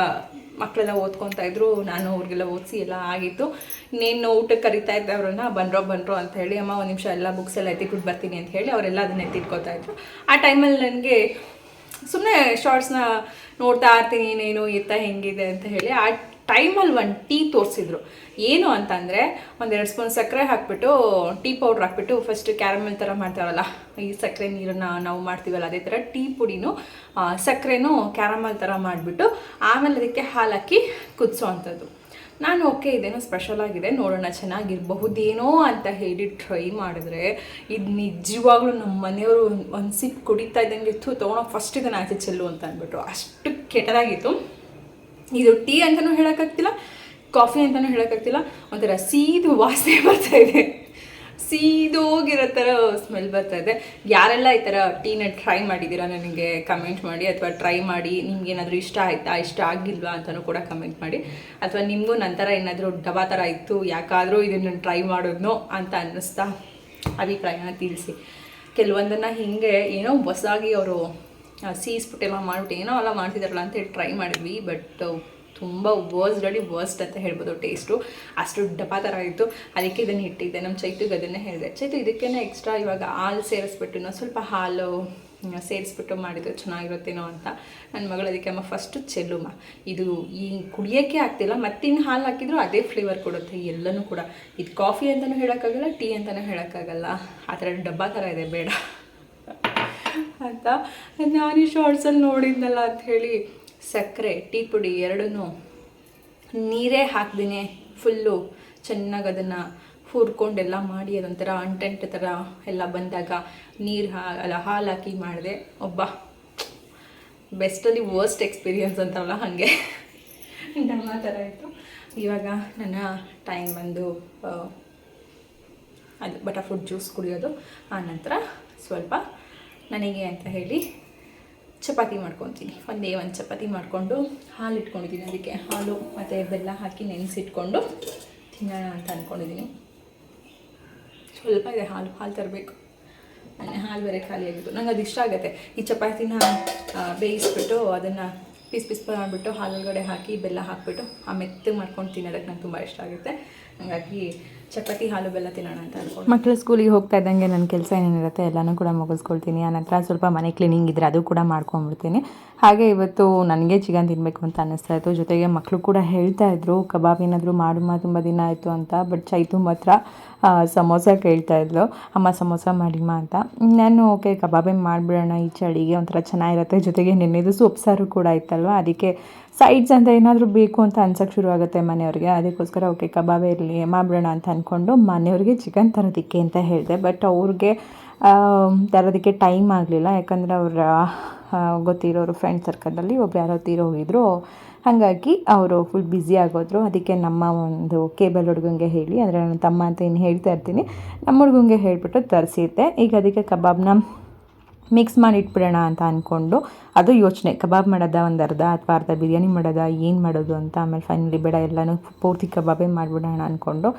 ಮಕ್ಕಳೆಲ್ಲ ಓದ್ಕೊತಾ ಇದ್ರು. ನಾನು ಅವ್ರಿಗೆಲ್ಲ ಓದಿಸಿ ಎಲ್ಲ ಆಗಿತ್ತು. ಇನ್ನೇನು ಊಟಕ್ಕೆ ಕರಿತಾ ಇದ್ದೆ ಅವ್ರನ್ನ. ಬಂದ್ರೋ ಬಂದ್ರೋ ಅಂತ ಹೇಳಿ, ಅಮ್ಮ, ಒಂದು ನಿಮಿಷ ಎಲ್ಲ ಬುಕ್ಸ್ ಎಲ್ಲ ಎತ್ತಿಟ್ಬಿಟ್ಟು ಬರ್ತೀನಿ ಅಂತ ಹೇಳಿ ಅವರೆಲ್ಲ ಅದನ್ನ ಎತ್ತಿಟ್ಕೋತಾ ಇದ್ರು. ಆ ಟೈಮಲ್ಲಿ ನನಗೆ ಸುಮ್ಮನೆ ಶಾರ್ಟ್ಸ್ನ ನೋಡ್ತಾ ಇರ್ತೀನಿ ಏನೇನು ಎತ್ತ ಹೆಂಗಿದೆ ಅಂತ ಹೇಳಿ ಆ ಟೈಮಲ್ಲಿ ಒಂದು ಟೀ ತೋರಿಸಿದ್ರು. ಏನು ಅಂತಂದರೆ, ಒಂದೆರಡು ಸ್ಪೂನ್ ಸಕ್ಕರೆ ಹಾಕ್ಬಿಟ್ಟು, ಟೀ ಪೌಡ್ರ್ ಹಾಕ್ಬಿಟ್ಟು ಫಸ್ಟ್ ಕ್ಯಾರಮೆಲ್ ಥರ ಮಾಡ್ತಾರಲ್ಲ, ಈ ಸಕ್ಕರೆ ನೀರನ್ನು ನಾವು ಮಾಡ್ತೀವಲ್ಲ, ಅದೇ ಥರ ಟೀ ಪುಡಿನೂ ಸಕ್ಕರೆನೂ ಕ್ಯಾರಮಲ್ ಥರ ಮಾಡಿಬಿಟ್ಟು, ಆಮೇಲೆ ಅದಕ್ಕೆ ಹಾಲಾಕಿ ಕುದಿಸೋ ಅಂಥದ್ದು ನಾನು ಓಕೆ, ಇದೇನೋ ಸ್ಪೆಷಲ್ ಆಗಿದೆ, ನೋಡೋಣ, ಚೆನ್ನಾಗಿರಬಹುದೇನೋ ಅಂತ ಹೇಳಿ ಟ್ರೈ ಮಾಡಿದ್ರೆ, ಇದು ನಿಜವಾಗ್ಲೂ ನಮ್ಮ ಮನೆಯವರು ಒಂದು ಸಿಪ್ ಕುಡಿತಾ ಇದ್ದಂಗೆ ಇತ್ತು ತೊಗೊಳೋ ಫಸ್ಟ್ ಇದನ್ನು ಆಚೆ ಚೆಲ್ಲು ಅಂತ ಅಂದ್ಬಿಟ್ಟು ಅಷ್ಟು ಕೆಟ್ಟದಾಗಿತ್ತು. ಇದು ಟೀ ಅಂತಲೂ ಹೇಳೋಕ್ಕಾಗ್ತಿಲ್ಲ, ಕಾಫಿ ಅಂತಲೂ ಹೇಳೋಕ್ಕಾಗ್ತಿಲ್ಲ, ಒಂಥರ ಸೀದು ವಾಸನೆ (laughs) ಬರ್ತಾ ಇದೆ. ಸೀದೋಗಿರೋ ಥರ ಸ್ಮೆಲ್ ಬರ್ತಾ ಇದೆ. ಯಾರೆಲ್ಲ ಈ ಥರ ಟೀನ ಟ್ರೈ ಮಾಡಿದ್ದೀರಾ ನನಗೆ ಕಮೆಂಟ್ ಮಾಡಿ, ಅಥವಾ ಟ್ರೈ ಮಾಡಿ, ನಿಮ್ಗೆ ಏನಾದರೂ ಇಷ್ಟ ಆಯ್ತಾ, ಇಷ್ಟ ಆಗಿಲ್ವಾ ಅಂತಲೂ ಕೂಡ ಕಮೆಂಟ್ ಮಾಡಿ. ಅಥವಾ ನಿಮಗೂ ನಂತರ ಏನಾದರೂ ಡಬಾ ಥರ ಇತ್ತು, ಯಾಕಾದರೂ ಇದನ್ನು ಟ್ರೈ ಮಾಡೋದ್ನೋ ಅಂತ ಅನ್ನಿಸ್ತಾ ಅಭಿಪ್ರಾಯನ ತಿಳಿಸಿ ಕೆಲವೊಂದನ್ನು ಹೀಗೆ ಏನೋ ಹೊಸಾಗಿ ಅವರು ಸೀಸ್ಬಿಟ್ಟೆಲ್ಲ ಮಾಡಿಬಿಟ್ಟು ಏನೋ ಎಲ್ಲ ಮಾಡ್ತಿದ್ದಾರಲ್ಲ ಅಂತೇಳಿ ಟ್ರೈ ಮಾಡಿದ್ವಿ ಬಟ್ ತುಂಬ ವರ್ಸ್ಡಲ್ಲಿ ವರ್ಸ್ಟ್ ಅಂತ ಹೇಳ್ಬೋದು ಟೇಸ್ಟು ಅಷ್ಟು ಡಬ್ಬ ಥರ ಇತ್ತು. ಅದಕ್ಕೆ ಇದನ್ನು ಇಟ್ಟಿದ್ದೆ ನಮ್ಮ ಚೈತಿಗೆ ಅದನ್ನೇ ಹೇಳಿದೆ. ಚೈತು ಇದಕ್ಕೇ ಎಕ್ಸ್ಟ್ರಾ ಇವಾಗ ಹಾಲು ಸೇರಿಸ್ಬಿಟ್ಟು ಇನ್ನೊಂದು ಸ್ವಲ್ಪ ಹಾಲು ಸೇರಿಸ್ಬಿಟ್ಟು ಮಾಡಿದರೆ ಚೆನ್ನಾಗಿರುತ್ತೇನೋ ಅಂತ. ನನ್ನ ಮಗಳು ಅದಕ್ಕೆ, ಅಮ್ಮ ಫಸ್ಟು ಚೆಲ್ಲುಮ್ಮ. ಇದು ಈ ಕುಡಿಯೋಕ್ಕೆ ಆಗ್ತಿಲ್ಲ ಮತ್ತಿನ್ನು ಹಾಲು ಹಾಕಿದ್ರು ಅದೇ ಫ್ಲೇವರ್ ಕೊಡುತ್ತೆ, ಎಲ್ಲನೂ ಕೂಡ. ಇದು ಕಾಫಿ ಅಂತಲೂ ಹೇಳೋಕ್ಕಾಗಲ್ಲ ಟೀ ಅಂತಲೂ ಹೇಳೋಕ್ಕಾಗಲ್ಲ. ಆ ಥರ ಡಬ್ಬ ಥರ ಇದೆ, ಬೇಡ. ಅಂತ ನಾನು ಈ ಶಾರ್ಟ್ಸಲ್ಲಿ ನೋಡಿದ್ನಲ್ಲ ಅಂತ ಹೇಳಿ, ಸಕ್ಕರೆ, ಟೀ ಪುಡಿ ಎರಡೂ ನೀರೇ ಹಾಕ್ದಿನೇ ಫುಲ್ಲು ಚೆನ್ನಾಗಿ ಅದನ್ನು ಹುರ್ಕೊಂಡೆಲ್ಲ ಮಾಡಿ, ಅದೊಂಥರ ಅಂಟೆಂಟ್ ಥರ ಎಲ್ಲ ಬಂದಾಗ ನೀರು ಹಾ, ಅಲ್ಲ ಹಾಲು ಹಾಕಿ ಮಾಡಿದೆ. ಒಬ್ಬ ಬೆಸ್ಟಲ್ಲಿ ವರ್ಸ್ಟ್ ಎಕ್ಸ್ಪೀರಿಯನ್ಸ್ ಅಂತಾರಲ್ಲ ಹಾಗೆ. ನಮ್ಮ ಥರ ಇತ್ತು. ಇವಾಗ ನನ್ನ ಟೈಮ್ ಬಂದು ಅದು ಬಟರ್ ಫ್ರೂಟ್ ಜ್ಯೂಸ್ ಕುಡಿಯೋದು. ಆನಂತರ ನಂತರ ಸ್ವಲ್ಪ ನನಗೆ ಅಂತ ಹೇಳಿ ಚಪಾತಿ ಮಾಡ್ಕೊತೀನಿ. ಒಂದೇ ಒಂದು ಚಪಾತಿ ಮಾಡಿಕೊಂಡು ಹಾಲು ಇಟ್ಕೊಂಡಿದ್ದೀನಿ ಅದಕ್ಕೆ. ಹಾಲು ಮತ್ತು ಬೆಲ್ಲ ಹಾಕಿ ನೆನೆಸಿಟ್ಕೊಂಡು ತಿನ್ನೋಣ ಅಂತ ಅಂದ್ಕೊಂಡಿದ್ದೀನಿ ಸ್ವಲ್ಪ ಇದೆ ಹಾಲು. ಹಾಲು ತರಬೇಕು. ನನ್ನ ಹಾಲು ಬೇರೆ ಖಾಲಿಯಾಗಿತ್ತು ನಂಗೆ ಅದು ಇಷ್ಟ ಆಗುತ್ತೆ. ಈ ಚಪಾತಿನ ಬೇಯಿಸ್ಬಿಟ್ಟು ಅದನ್ನು ಪೀಸ್ ಪೀಸ್ ಮಾಡಿಬಿಟ್ಟು ಹಾಲೊಳಗಡೆ ಹಾಕಿ ಬೆಲ್ಲ ಹಾಕಿಬಿಟ್ಟು, ಆ ಮೆತ್ತಗೆ ಮಾಡ್ಕೊಂಡು ತಿನ್ನೋದಕ್ಕೆ ನಂಗೆ ತುಂಬ ಇಷ್ಟ ಆಗುತ್ತೆ. ಹಾಗಾಗಿ ಚಪಾತಿ, ಹಾಲು ಬೆಲ್ಲ ತಿನ್ನೋಣ ಅಂತ ಅನ್ಕೊಂಡು ಮಕ್ಕಳು ಸ್ಕೂಲಿಗೆ ಹೋಗ್ತಾ ಇದ್ದಂಗೆ ನನ್ನ ಕೆಲಸ ಏನೇನಿರುತ್ತೆ ಎಲ್ಲನೂ ಕೂಡ ಮುಗಿಸ್ಕೊಳ್ತೀನಿ. ಆನಂತರ ಸ್ವಲ್ಪ ಮನೆ ಕ್ಲೀನಿಂಗ್ ಇದ್ದರೆ ಅದು ಕೂಡ ಮಾಡ್ಕೊಂಬಿಡ್ತೀನಿ. ಹಾಗೆ ಇವತ್ತು ನನಗೆ ಚಿಕನ್ ತಿನ್ನಬೇಕು ಅಂತ ಅನ್ನಿಸ್ತಾ ಇತ್ತು. ಜೊತೆಗೆ ಮಕ್ಕಳು ಕೂಡ ಹೇಳ್ತಾ ಇದ್ರು, ಕಬಾಬ್ ಏನಾದರೂ ಮಾಡುಮ್ಮ, ತುಂಬ ದಿನ ಆಯಿತು ಅಂತ. ಬಟ್ ಚೈತು ಮಾತ್ರ ಸಮೋಸ ಕೇಳ್ತಾ ಇದ್ಲು. ಅಮ್ಮ, ಸಮೋಸ ಮಾಡಿಮ್ಮ ಅಂತ. ನಾನು, ಓಕೆ, ಕಬಾಬೇ ಮಾಡಿಬಿಡೋಣ, ಈ ಚಳಿಗೆ ಒಂಥರ ಚೆನ್ನಾಗಿರುತ್ತೆ. ಜೊತೆಗೆ ನೆನ್ನೆದು ಸೊಪ್ಪು ಸಾರು ಕೂಡ ಇತ್ತಲ್ವ? ಅದಕ್ಕೆ ಸೈಡ್ಸ್ ಅಂತ ಏನಾದರೂ ಬೇಕು ಅಂತ ಅನ್ಸೋಕ್ಕೆ ಶುರು ಆಗುತ್ತೆ ಮನೆಯವ್ರಿಗೆ. ಅದಕ್ಕೋಸ್ಕರ, ಓಕೆ, ಕಬಾಬೇ ಇರಲಿ, ಮಾಡಿಬಿಡೋಣ ಅಂತ ಅಂದ್ಕೊಂಡು ಮನೆಯವ್ರಿಗೆ ಚಿಕನ್ ತರೋದಕ್ಕೆ ಅಂತ ಹೇಳಿದೆ. ಬಟ್ ಅವ್ರಿಗೆ ತರೋದಕ್ಕೆ ಟೈಮ್ ಆಗಲಿಲ್ಲ. ಯಾಕಂದರೆ ಅವರ ಗೊತ್ತಿರೋರು ಫ್ರೆಂಡ್ ಸರ್ಕಲಲ್ಲಿ ಒಬ್ರು ಯಾರೋ ತೀರೋಗಿದ್ರು ಹಾಗಾಗಿ ಅವರು ಫುಲ್ ಬ್ಯುಸಿ ಆಗೋದ್ರು. ಅದಕ್ಕೆ ನಮ್ಮ ಒಂದು ಕೇಬಲ್ ಹುಡುಗಂಗೆ ಹೇಳಿ, ಅಂದರೆ ನನ್ನ ತಮ್ಮ ಅಂತ ಇನ್ನು ಹೇಳ್ತಾ ಇರ್ತೀನಿ. ನಮ್ಮ ಹುಡುಗಂಗೆ ಹೇಳಿಬಿಟ್ಟು ತರಿಸಿದ್ದೆ. ಈಗ ಅದಕ್ಕೆ ಕಬಾಬ್ನ ಮಿಕ್ಸ್ ಮಾಡಿ ಇಟ್ಬಿಡೋಣ ಅಂತ ಅಂದ್ಕೊಂಡು ಅದು ಯೋಚನೆ. ಕಬಾಬ್ ಮಾಡೋದ ಒಂದು ಅರ್ಧ ಅಥವಾ ಅರ್ಧ ಬಿರಿಯಾನಿ ಮಾಡೋದ, ಏನು ಮಾಡೋದು ಅಂತ ಆಮೇಲೆ ಫೈನಲಿ ಬೇಡ, ಎಲ್ಲನೂ ಪೂರ್ತಿ ಕಬಾಬೇ ಮಾಡಿಬಿಡೋಣ ಅಂದ್ಕೊಂಡು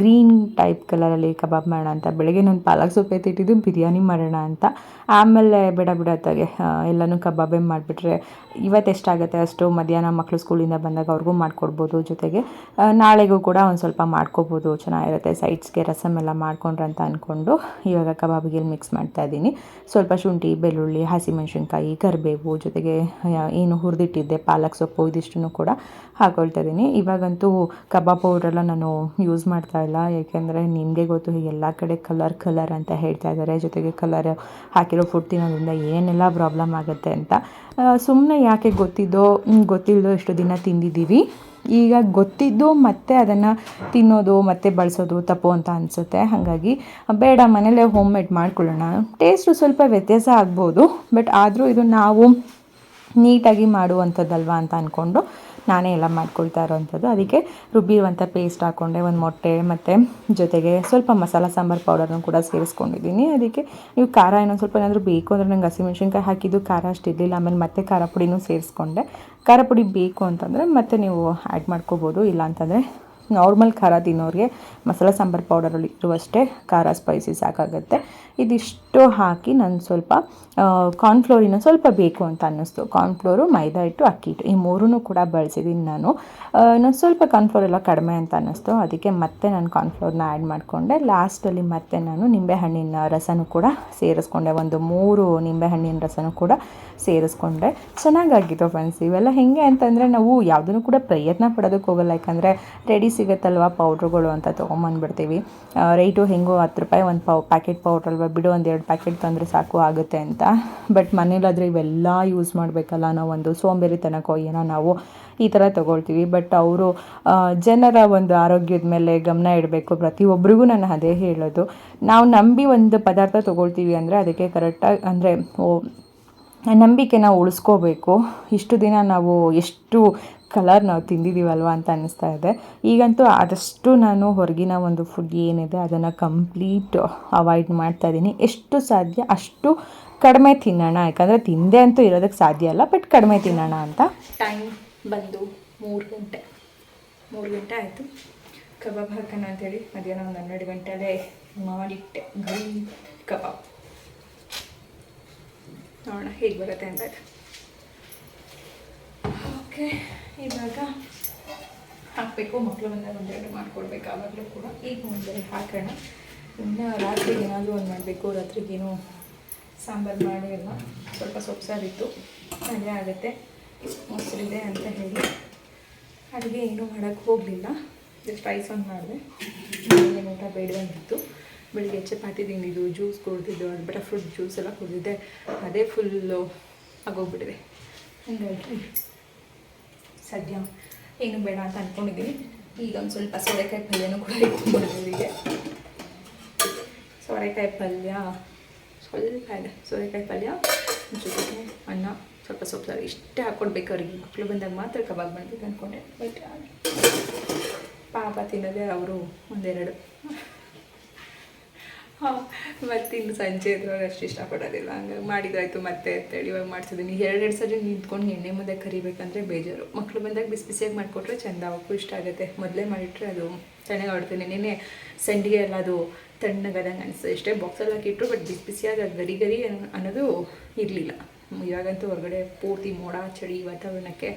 ಗ್ರೀನ್ ಟೈಪ್ ಕಲರಲ್ಲಿ ಕಬಾಬ್ ಮಾಡೋಣ ಅಂತ. ಬೆಳಗ್ಗೆ ನಾನು ಪಾಲಕ್ ಸೊಪ್ಪು ಎತ್ತಿಟ್ಟಿದ್ದು ಬಿರಿಯಾನಿ ಮಾಡೋಣ ಅಂತ. ಆಮೇಲೆ ಬೇಡ ಬಿಡತ್ತಾಗೆ ಎಲ್ಲನೂ ಕಬಾಬೇ ಮಾಡಿಬಿಟ್ರೆ ಇವತ್ತು ಎಷ್ಟಾಗುತ್ತೆ ಅಷ್ಟು ಮಧ್ಯಾಹ್ನ ಮಕ್ಕಳು ಸ್ಕೂಲಿಂದ ಬಂದಾಗ ಅವ್ರಿಗೂ ಮಾಡಿಕೊಡ್ಬೋದು ಜೊತೆಗೆ ನಾಳೆಗೂ ಕೂಡ ಒಂದು ಸ್ವಲ್ಪ ಮಾಡ್ಕೋಬೋದು, ಚೆನ್ನಾಗಿರುತ್ತೆ. ಸೈಡ್ಸ್ಗೆ ರಸಮ್ ಎಲ್ಲ ಮಾಡ್ಕೊಂಡ್ರೆ ಅಂತ ಅಂದ್ಕೊಂಡು ಇವಾಗ ಕಬಾಬಿಗೆ ಮಿಕ್ಸ್ ಮಾಡ್ತಾ ಇದ್ದೀನಿ. ಸ್ವಲ್ಪ ಶುಂಠಿ, ಬೆಳ್ಳುಳ್ಳಿ, ಹಸಿಮೆಣಸಿನ್ಕಾಯಿ, ಕರಿಬೇವು ಜೊತೆಗೆ ಏನು ಹುರಿದಿಟ್ಟಿದ್ದೆ, ಪಾಲಕ್ ಸೊಪ್ಪು, ಇದಿಷ್ಟನ್ನು ಕೂಡ ಹಾಕ್ಕೊಳ್ತಾ ಇದ್ದೀನಿ. ಇವಾಗಂತೂ ಕಬಾಬ್ ಪೌಡ್ರೆಲ್ಲ ನಾನು ಯೂಸ್ ಮಾಡ್ತಾ ಇಲ್ಲ. ಏಕೆಂದರೆ ನಿಮಗೆ ಗೊತ್ತು, ಎಲ್ಲ ಕಡೆ ಕಲರ್ ಕಲರ್ ಅಂತ ಹೇಳ್ತಾ ಇದ್ದಾರೆ. ಜೊತೆಗೆ ಕಲರ್ ಹಾಕಿರೋ ಫುಡ್ ತಿನ್ನೋದ್ರಿಂದ ಏನೆಲ್ಲ ಪ್ರಾಬ್ಲಮ್ ಆಗುತ್ತೆ ಅಂತ ಸುಮ್ಮನೆ ಯಾಕೆ ಗೊತ್ತಿದ್ದೋ ಗೊತ್ತಿಲ್ಲದೋ ಎಷ್ಟು ದಿನ ತಿಂದಿದ್ದೀವಿ. ಈಗ ಗೊತ್ತಿದ್ದು ಮತ್ತೆ ಅದನ್ನು ತಿನ್ನೋದು ಮತ್ತೆ ಬಳಸೋದು ತಪ್ಪು ಅಂತ ಅನಿಸುತ್ತೆ. ಹಾಗಾಗಿ ಬೇಡ, ಮನೇಲೇ ಹೋಮ್ ಮೇಡ್ ಮಾಡ್ಕೊಳ್ಳೋಣ. ಟೇಸ್ಟು ಸ್ವಲ್ಪ ವ್ಯತ್ಯಾಸ ಆಗ್ಬೋದು ಬಟ್ ಆದರೂ ಇದು ನಾವು ನೀಟಾಗಿ ಮಾಡುವಂಥದ್ದಲ್ವಾ ಅಂತ ಅಂದ್ಕೊಂಡು ನಾನೇ ಎಲ್ಲ ಮಾಡ್ಕೊಳ್ತಾ ಇರೋವಂಥದ್ದು. ಅದಕ್ಕೆ ರುಬ್ಬಿರುವಂಥ ಪೇಸ್ಟ್ ಹಾಕ್ಕೊಂಡೆ ಒಂದು ಮೊಟ್ಟೆ ಮತ್ತು ಜೊತೆಗೆ ಸ್ವಲ್ಪ ಮಸಾಲ ಸಾಂಬಾರು ಪೌಡರ್ನ ಕೂಡ ಸೇರಿಸ್ಕೊಂಡಿದ್ದೀನಿ. ಅದಕ್ಕೆ ನೀವು ಖಾರ ಇನ್ನೊಂದು ಸ್ವಲ್ಪ ಏನಾದರೂ ಬೇಕು ಅಂದರೆ ನಂಗೆ ಹಸಿಮೆಣ್ಸಿನ್ಕಾಯಿ ಹಾಕಿದ್ದು ಖಾರ ಅಷ್ಟು ಇರಲಿಲ್ಲ. ಆಮೇಲೆ ಮತ್ತೆ ಖಾರ ಪುಡಿನೂ ಸೇರಿಸ್ಕೊಂಡೆ. ಖಾರ ಪುಡಿ ಬೇಕು ಅಂತಂದರೆ ಮತ್ತೆ ನೀವು ಆ್ಯಡ್ ಮಾಡ್ಕೋಬೋದು. ಇಲ್ಲ ಅಂತಂದರೆ ನಾರ್ಮಲ್ ಖಾರ ತಿನ್ನೋರಿಗೆ ಮಸಾಲ ಸಾಂಬಾರು ಪೌಡರಲ್ಲಿ ಇರುವಷ್ಟೇ ಖಾರ ಸ್ಪೈಸಿ ಸಾಕಾಗುತ್ತೆ. ಇದಿಷ್ಟು. ಹಾಕಿ ನಾನು ಸ್ವಲ್ಪ ಕಾರ್ನ್ಫ್ಲೋರ್ ಇನ್ನೂ ಸ್ವಲ್ಪ ಬೇಕು ಅಂತ ಅನ್ನಿಸ್ತು. ಕಾರ್ನ್ಫ್ಲೋರು ಮೈದಾ ಹಿಟ್ಟು, ಅಕ್ಕಿ ಹಿಟ್ಟು, ಈ ಮೂರೂ ಕೂಡ ಬಳಸಿದ್ದೀನಿ ನಾನು. ನಾನು ಸ್ವಲ್ಪ ಕಾರ್ನ್ಫ್ಲೋರ್ ಎಲ್ಲ ಕಡಿಮೆ ಅಂತ ಅನ್ನಿಸ್ತು. ಅದಕ್ಕೆ ಮತ್ತೆ ನಾನು ಕಾರ್ನ್ಫ್ಲೋರ್ನ ಆ್ಯಡ್ ಮಾಡಿಕೊಂಡೆ. ಲಾಸ್ಟಲ್ಲಿ ಮತ್ತೆ ನಾನು ನಿಂಬೆಹಣ್ಣಿನ ರಸನೂ ಕೂಡ ಸೇರಿಸ್ಕೊಂಡೆ. ಒಂದು ಮೂರು ನಿಂಬೆಹಣ್ಣಿನ ರಸನೂ ಕೂಡ ಸೇರಿಸ್ಕೊಂಡೆ. ಚೆನ್ನಾಗಾಗಿತ್ತು ಫ್ರೆಂಡ್ಸ್ ಇವೆಲ್ಲ ಹೆಂಗೆ ಅಂತಂದರೆ ನಾವು ಯಾವುದನ್ನು ಕೂಡ ಪ್ರಯತ್ನ ಪಡೋದಕ್ಕೆ ಹೋಗಲ್ಲ. ಯಾಕಂದರೆ ರೆಡಿ ಸಿಗುತ್ತಲ್ವ ಪೌಡ್ರುಗಳು ಅಂತ ತೊಗೊಂಬಂದ್ಬಿಡ್ತೀವಿ. ರೇಟು ಹೆಂಗೋ ಹತ್ತು ರೂಪಾಯಿ ಒಂದು ಪೌ ಪ್ಯಾಕೆಟ್ ಪೌಡ್ರ್ ಅಲ್ವಾ, ಬಿಡು ಒಂದು ಎರಡು ಪ್ಯಾಕೆಟ್ ತಂದರೆ ಸಾಕು ಆಗುತ್ತೆ ಅಂತ. ಬಟ್ ಮನೇಲಾದರೆ ಇವೆಲ್ಲ ಯೂಸ್ ಮಾಡಬೇಕಲ್ಲ ನಾವು ಒಂದು ಸೋಂಬೇರಿತನಕ್ಕೋ ಏನೋ ನಾವು ಈ ಥರ ತೊಗೊಳ್ತೀವಿ. ಬಟ್ ಅವರು ಜನರ ಒಂದು ಆರೋಗ್ಯದ ಮೇಲೆ ಗಮನ ಇಡಬೇಕು. ಪ್ರತಿಯೊಬ್ಬರಿಗೂ ನಾನು ಅದೇ ಹೇಳೋದು. ನಾವು ನಂಬಿ ಒಂದು ಪದಾರ್ಥ ತೊಗೊಳ್ತೀವಿ ಅಂದರೆ ಅದಕ್ಕೆ ಕರೆಕ್ಟಾಗಿ ಅಂದರೆ ನಂಬಿಕೆನ ಉಳಿಸ್ಕೋಬೇಕು. ಇಷ್ಟು ದಿನ ನಾವು ಎಷ್ಟು ಕಲರ್ ನಾವು ತಿಂದಿದ್ದೀವಲ್ವ ಅಂತ ಅನ್ನಿಸ್ತಾ ಇದೆ. ಈಗಂತೂ ಆದಷ್ಟು ನಾನು ಹೊರಗಿನ ಒಂದು ಫುಡ್ ಏನಿದೆ ಅದನ್ನು ಕಂಪ್ಲೀಟ್ ಅವಾಯ್ಡ್ ಮಾಡ್ತಾ ಇದ್ದೀನಿ ಎಷ್ಟು ಸಾಧ್ಯ ಅಷ್ಟು ಕಡಿಮೆ ತಿನ್ನೋಣ. ಯಾಕಂದರೆ ತಿಂದೆ ಅಂತೂ ಇರೋದಕ್ಕೆ ಸಾಧ್ಯ ಅಲ್ಲ ಬಟ್ ಕಡಿಮೆ ತಿನ್ನೋಣ ಅಂತ. ಟೈಮ್ ಬಂದು ಮೂರು ಗಂಟೆ. ಮೂರು ಗಂಟೆ ಆಯಿತು. ಕಬಾಬ್ ಹಾಕೋಣ ಅಂತೇಳಿ ಮಧ್ಯಾಹ್ನ ಒಂದು ಹನ್ನೆರಡು ಗಂಟೆಲೇ ಮಾಡಿಟ್ಟೆ. Green kebab. ನೋಡೋಣ ಹೇಗೆ ಬರುತ್ತೆ ಅಂತ. ಓಕೆ ಇವಾಗ ಹಾಕಬೇಕು ಮಕ್ಕಳು ಬಂದಾಗ ಒಂದೆರಡು ಮಾಡಿಕೊಡ್ಬೇಕು, ಆವಾಗಲೂ ಕೂಡ. ಈಗ ಒಂದೆರಡು ಹಾಕೋಣ. ಇನ್ನು ರಾತ್ರಿಗೆ ಏನಾದರೂ ಒಂದು ಮಾಡಬೇಕು, ರಾತ್ರಿಗೇನು ಸಾಂಬಾರು ಮಾಡಿ ಎಲ್ಲ ಸ್ವಲ್ಪ ಸೊಪ್ಪು ಸಾರಿತ್ತು ಅದೇ ಆಗುತ್ತೆ. ಮೊಸರಿದೆ ಅಂತ ಹೇಳಿ. ಅಡುಗೆ ಏನೂ ಮಾಡೋಕ್ಕೆ ಹೋಗಲಿಲ್ಲ. ಜಸ್ಟ್ ರೈಸ್ ಒಂದು ಮಾಡಿದೆ. ಏನು ಊಟ ಬೇಡವಾಗಿತ್ತು ಬೆಳಿಗ್ಗೆ ಚಪಾತಿ ತಿಂದಿದ್ದು ಜ್ಯೂಸ್ ಕುಡಿದಿದ್ದು ಬಿಟ್ಟ ಫ್ರೂಟ್ ಜ್ಯೂಸ್ ಎಲ್ಲ ಕುಡಿದಿದ್ದೆ ಅದೇ ಫುಲ್ಲು ಆಗೋಗ್ಬಿಟ್ಟಿದೆ. ಹಾಗಾಗಿ ಸದ್ಯ ಏನು ಬೇಡ ಅಂತ ಅಂದ್ಕೊಂಡಿದ್ದೀನಿ ಈಗ ಒಂದು ಸ್ವಲ್ಪ ಸೋರೆಕಾಯಿ ಪಲ್ಯನೂ ಕೂಡ ಇಟ್ಕೊಂಡ್ಬಿಟ್ಟಿದೆ ಸೋರೆಕಾಯಿ ಪಲ್ಯ, ಸ್ವಲ್ಪ ಇದೆ ಸೋರೆಕಾಯಿ ಪಲ್ಯ ಜೊತೆಗೆ ಅನ್ನ, ಸ್ವಲ್ಪ ಸಾರು ಇಷ್ಟೇ ಹಾಕ್ಕೊಡ್ಬೇಕು ಅವ್ರಿಗೆ. ಮಕ್ಕಳು ಬಂದಾಗ ಮಾತ್ರ ಕಬಾಬ್ ಮಾಡ್ಬೇಕು ಅಂದ್ಕೊಂಡೆ ಬಟ್ ಪಾಪ ತಿನ್ನೋದೇ ಅವರು ಒಂದೆರಡು. ಮತ್ತಿನ್ನು ಸಂಜೆ ಇದ್ರವ್ರು ಅಷ್ಟು ಇಷ್ಟಪಡೋದಿಲ್ಲ. ಹಂಗಾಗಿ ಮಾಡಿದ್ರಾಯ್ತು ಮತ್ತೆ ಅಂತೇಳಿ ಇವಾಗ ಮಾಡ್ಸಿದ್ದೀನಿ ಎರಡೆರಡು ಸರಿ ನಿಂತ್ಕೊಂಡು ಎಣ್ಣೆ ಮುಂದೆ ಕರಿಬೇಕಂದ್ರೆ ಬೇಜಾರು. ಮಕ್ಕಳು ಬಂದಾಗ ಬಿಸಿ ಬಿಸಿಯಾಗಿ ಮಾಡಿಕೊಟ್ರೆ ಚೆಂದ, ಅವಕ್ಕೂ ಇಷ್ಟ ಆಗುತ್ತೆ. ಮೊದಲೇ ಮಾಡಿಟ್ರೆ ಅದು ಚೆನ್ನಾಗಿ ತಣ್ಣಗಾಡ್ತೀನಿ ನೆನೆ ಸಂಡಿಗೆ ಎಲ್ಲ ಅದು ತಣ್ಣಗದಂಗೆ ಅನಿಸ್ತದೆ ಇಷ್ಟೇ ಬಾಕ್ಸಲ್ಲಿ ಹಾಕಿಟ್ರು ಬಟ್ ಬಿಸಿ ಬಿಸಿಯಾಗಿ ಅದು ಗರಿ ಗರಿ ಅನ್- ಅನ್ನೋದು ಇರಲಿಲ್ಲ. ಇವಾಗಂತೂ ಹೊರಗಡೆ ಪೂರ್ತಿ ಮೋಡ, ಚಳಿ ವಾತಾವರಣಕ್ಕೆ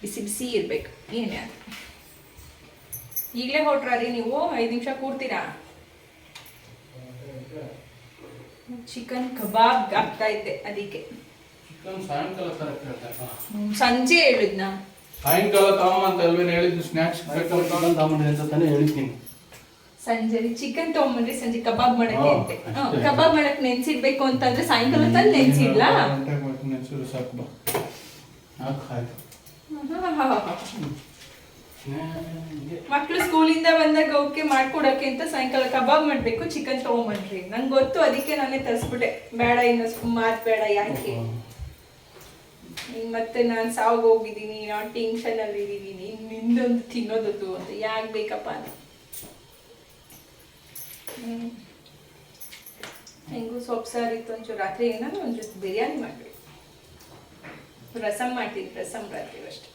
ಬಿಸಿ ಬಿಸಿ ಇರಬೇಕು. ಏನೇ ಈಗಲೇ ಹೊರಟ್ರಿ ನೀವು? ಐದು ನಿಮಿಷ ಕೂರ್ತೀರಾ? ಚಿಕನ್ ಕಬಾಬ್ ಆಗ್ತಾ ಇದ್ದೆ ಅದಕ್ಕೆ ಸಂಜೆ ಹೇಳಿದ್ನ ಸಾಯಂಕಾಲ ತಗೊಂಬ ಅಂತ ಅಲ್ವೇನು ಹೇಳಿದ್ದು ಸ್ನ್ಯಾಕ್ಸ್ ಅಂತ ತಾನೇ ಹೇಳಿದ್ದೀನಿ ಸಂಜೆ ಚಿಕನ್ ತಗೊಂಬಂದ್ರೆ ಸಂಜೆ ಕಬಾಬ್ ಮಾಡಕ್ಕೆ ಅಂತೆ. ಕಬಾಬ್ ಮಾಡಕ್ ನೆನ್ಸಿಡ್ಬೇಕು ಅಂತಂದ್ರೆ ಸಾಯಂಕಾಲ ತಂದು ನೆನ್ಸಿಡ್ಲಾ ಸಾಕು ಬಾ ಮಕ್ಳು ಸ್ಕೂಲಿಂದ ಬಂದಾಗ ಅವಕ್ಕೆ ಮಾಡ್ಕೊಡಕ್ಕೆ ಅಂತ ಸಾಯಂಕಾಲ ಕಬಾಬ್ ಮಾಡ್ಬೇಕು ಚಿಕನ್ ತಗೊಂಬನ್ರಿ ನಂಗೆ ಗೊತ್ತು ಅದಕ್ಕೆ ನಾನೇ ತರಿಸ್ಬಿಟ್ಟೆ. ಬೇಡ ಇನ್ನು ಮಾತ್ ಬೇಡ ಯಾಕೆ? ಮತ್ತೆ ನಾನು ಸಾವು ಹೋಗಿದ್ದೀನಿ ನಾನು ಟೆನ್ಷನ್ ಅಲ್ಲಿ ಇದ್ದೀನಿ ನಿಂದೊಂದು ತಿನ್ನೋದದು ಅಂತ. ಯಾಕೆ ಬೇಕಪ್ಪ ಅಂತ. ಹೆಂಗೂ ಸೊಪ್ಪು ಸಾರು ಇತ್ತು ಒಂಚೂರು. ರಾತ್ರಿ ಏನಾದ್ರು ಒಂಚೂರು ಬಿರಿಯಾನಿ ಮಾಡ್ಬೇಕು. ರಸಂ ಮಾಡ್ತೀನಿ ರಸಂ ರಾತ್ರಿ ಅಷ್ಟೇ.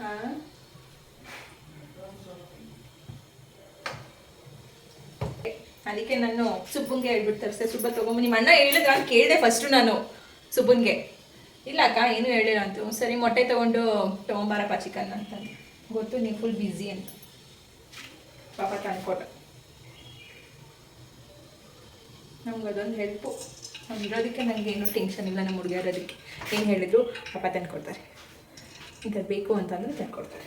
ಹಾ? ಅದಕ್ಕೆ ನಾನು ಸುಬ್ಬನ್ಗೆ ಹೇಳ್ಬಿಟ್ಟು ತರಿಸ್ದೆ. ಸುಬ್ಬ ತಗೊಂಬ ನಿಮ್ಮ ಅಣ್ಣ ಹೇಳಿದ್ರೆ ನಾನು ಕೇಳಿದೆ ಫಸ್ಟು ನಾನು ಸುಬ್ಬನ್ಗೆ. ಇಲ್ಲ ಅಕ್ಕ, ಏನೂ ಹೇಳಿಲ್ಲ ಅಂತ. ಸರಿ ಮೊಟ್ಟೆ ತೊಗೊಂಡು ತೊಗೊಂಬಾರಪ್ಪ ಚಿಕನ್ ಅಂತ ಗೊತ್ತು, ನೀವು ಫುಲ್ ಬ್ಯುಸಿ ಅಂತ. ಪಾಪ ತಂದ್ಕೊಟ್ಟ. ನಮ್ಗೆ ಅದೊಂದು ಹೆಲ್ಪು ನಮ್ಗೆ ಇರೋದಕ್ಕೆ ನನಗೆ ಏನು ಟೆನ್ಷನ್ ಇಲ್ಲ, ನಮ್ಮ ಹುಡುಗ ಇರೋದಕ್ಕೆ. ಏನು ಹೇಳಿದ್ರು ಪಾಪ ತಂದ್ಕೊಡ್ತಾರೆ. ಈಗ ಬೇಕು ಅಂತಂದರೆ ತಂದ್ಕೊಡ್ತಾರೆ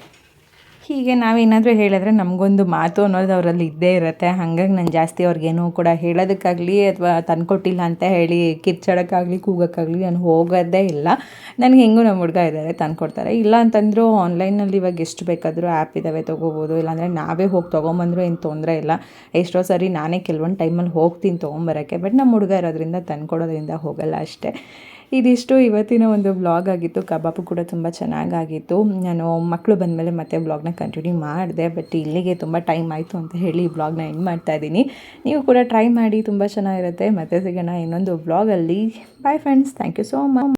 ಹೀಗೆ ನಾವೇನಾದರೂ ಹೇಳಿದ್ರೆ ನಮಗೊಂದು ಮಾತು ಅನ್ನೋದು ಅವರಲ್ಲಿ ಇದ್ದೇ ಇರುತ್ತೆ. ಹಾಗಾಗಿ ನಾನು ಜಾಸ್ತಿ ಅವ್ರಿಗೇನು ಕೂಡ ಹೇಳೋದಕ್ಕಾಗಲಿ ಅಥವಾ ತಂದುಕೊಟ್ಟಿಲ್ಲ ಅಂತ ಹೇಳಿ ಕಿರ್ಚಾಡೋಕ್ಕಾಗಲಿ, ಕೂಗೋಕ್ಕಾಗಲಿ ನಾನು ಹೋಗೋದೇ ಇಲ್ಲ. ನನಗೆ ಹೆಂಗೂ ನಮ್ಮ ಹುಡುಗ ಇದ್ದಾರೆ ತಂದ್ಕೊಡ್ತಾರೆ. ಇಲ್ಲ ಅಂತಂದರೂ ಆನ್ಲೈನಲ್ಲಿ ಇವಾಗ ಎಷ್ಟು ಬೇಕಾದರೂ ಆ್ಯಪ್ ಇದ್ದಾವೆ ತೊಗೋಬೋದು. ಇಲ್ಲಾಂದರೆ ನಾವೇ ಹೋಗಿ ತೊಗೊಂಬಂದರೂ ಏನು ತೊಂದರೆ ಇಲ್ಲ. ಎಷ್ಟೋ ಸರಿ ನಾನೇ ಕೆಲವೊಂದು ಟೈಮಲ್ಲಿ ಹೋಗ್ತೀನಿ ತೊಗೊಂಬರೋಕ್ಕೆ. ಬಟ್ ನಮ್ಮ ಹುಡುಗ ಇರೋದ್ರಿಂದ ತಂದ್ಕೊಡೋದ್ರಿಂದ ಹೋಗಲ್ಲ ಅಷ್ಟೇ. ಇದಿಷ್ಟು ಇವತ್ತಿನ ಒಂದು ವ್ಲಾಗ್ ಆಗಿತ್ತು. ಕಬಾಬು ಕೂಡ ತುಂಬ ಚೆನ್ನಾಗಾಗಿತ್ತು. ನಾನು ಮಕ್ಕಳು ಬಂದಮೇಲೆ ಮತ್ತೆ ವ್ಲಾಗ್ನ ಕಂಟಿನ್ಯೂ ಮಾಡಿದೆ ಬಟ್ ಇಲ್ಲಿಗೆ ತುಂಬ ಟೈಮ್ ಆಯಿತು ಅಂತ ಹೇಳಿ ಈ ವ್ಲಾಗ್ನ ಎಂಡ್ ಮಾಡ್ತಾ ಇದ್ದೀನಿ. ನೀವು ಕೂಡ ಟ್ರೈ ಮಾಡಿ, ತುಂಬ ಚೆನ್ನಾಗಿರುತ್ತೆ. ಮತ್ತೆ ಸಿಗೋಣ ಇನ್ನೊಂದು ವ್ಲಾಗಲ್ಲಿ bye friends thank you so much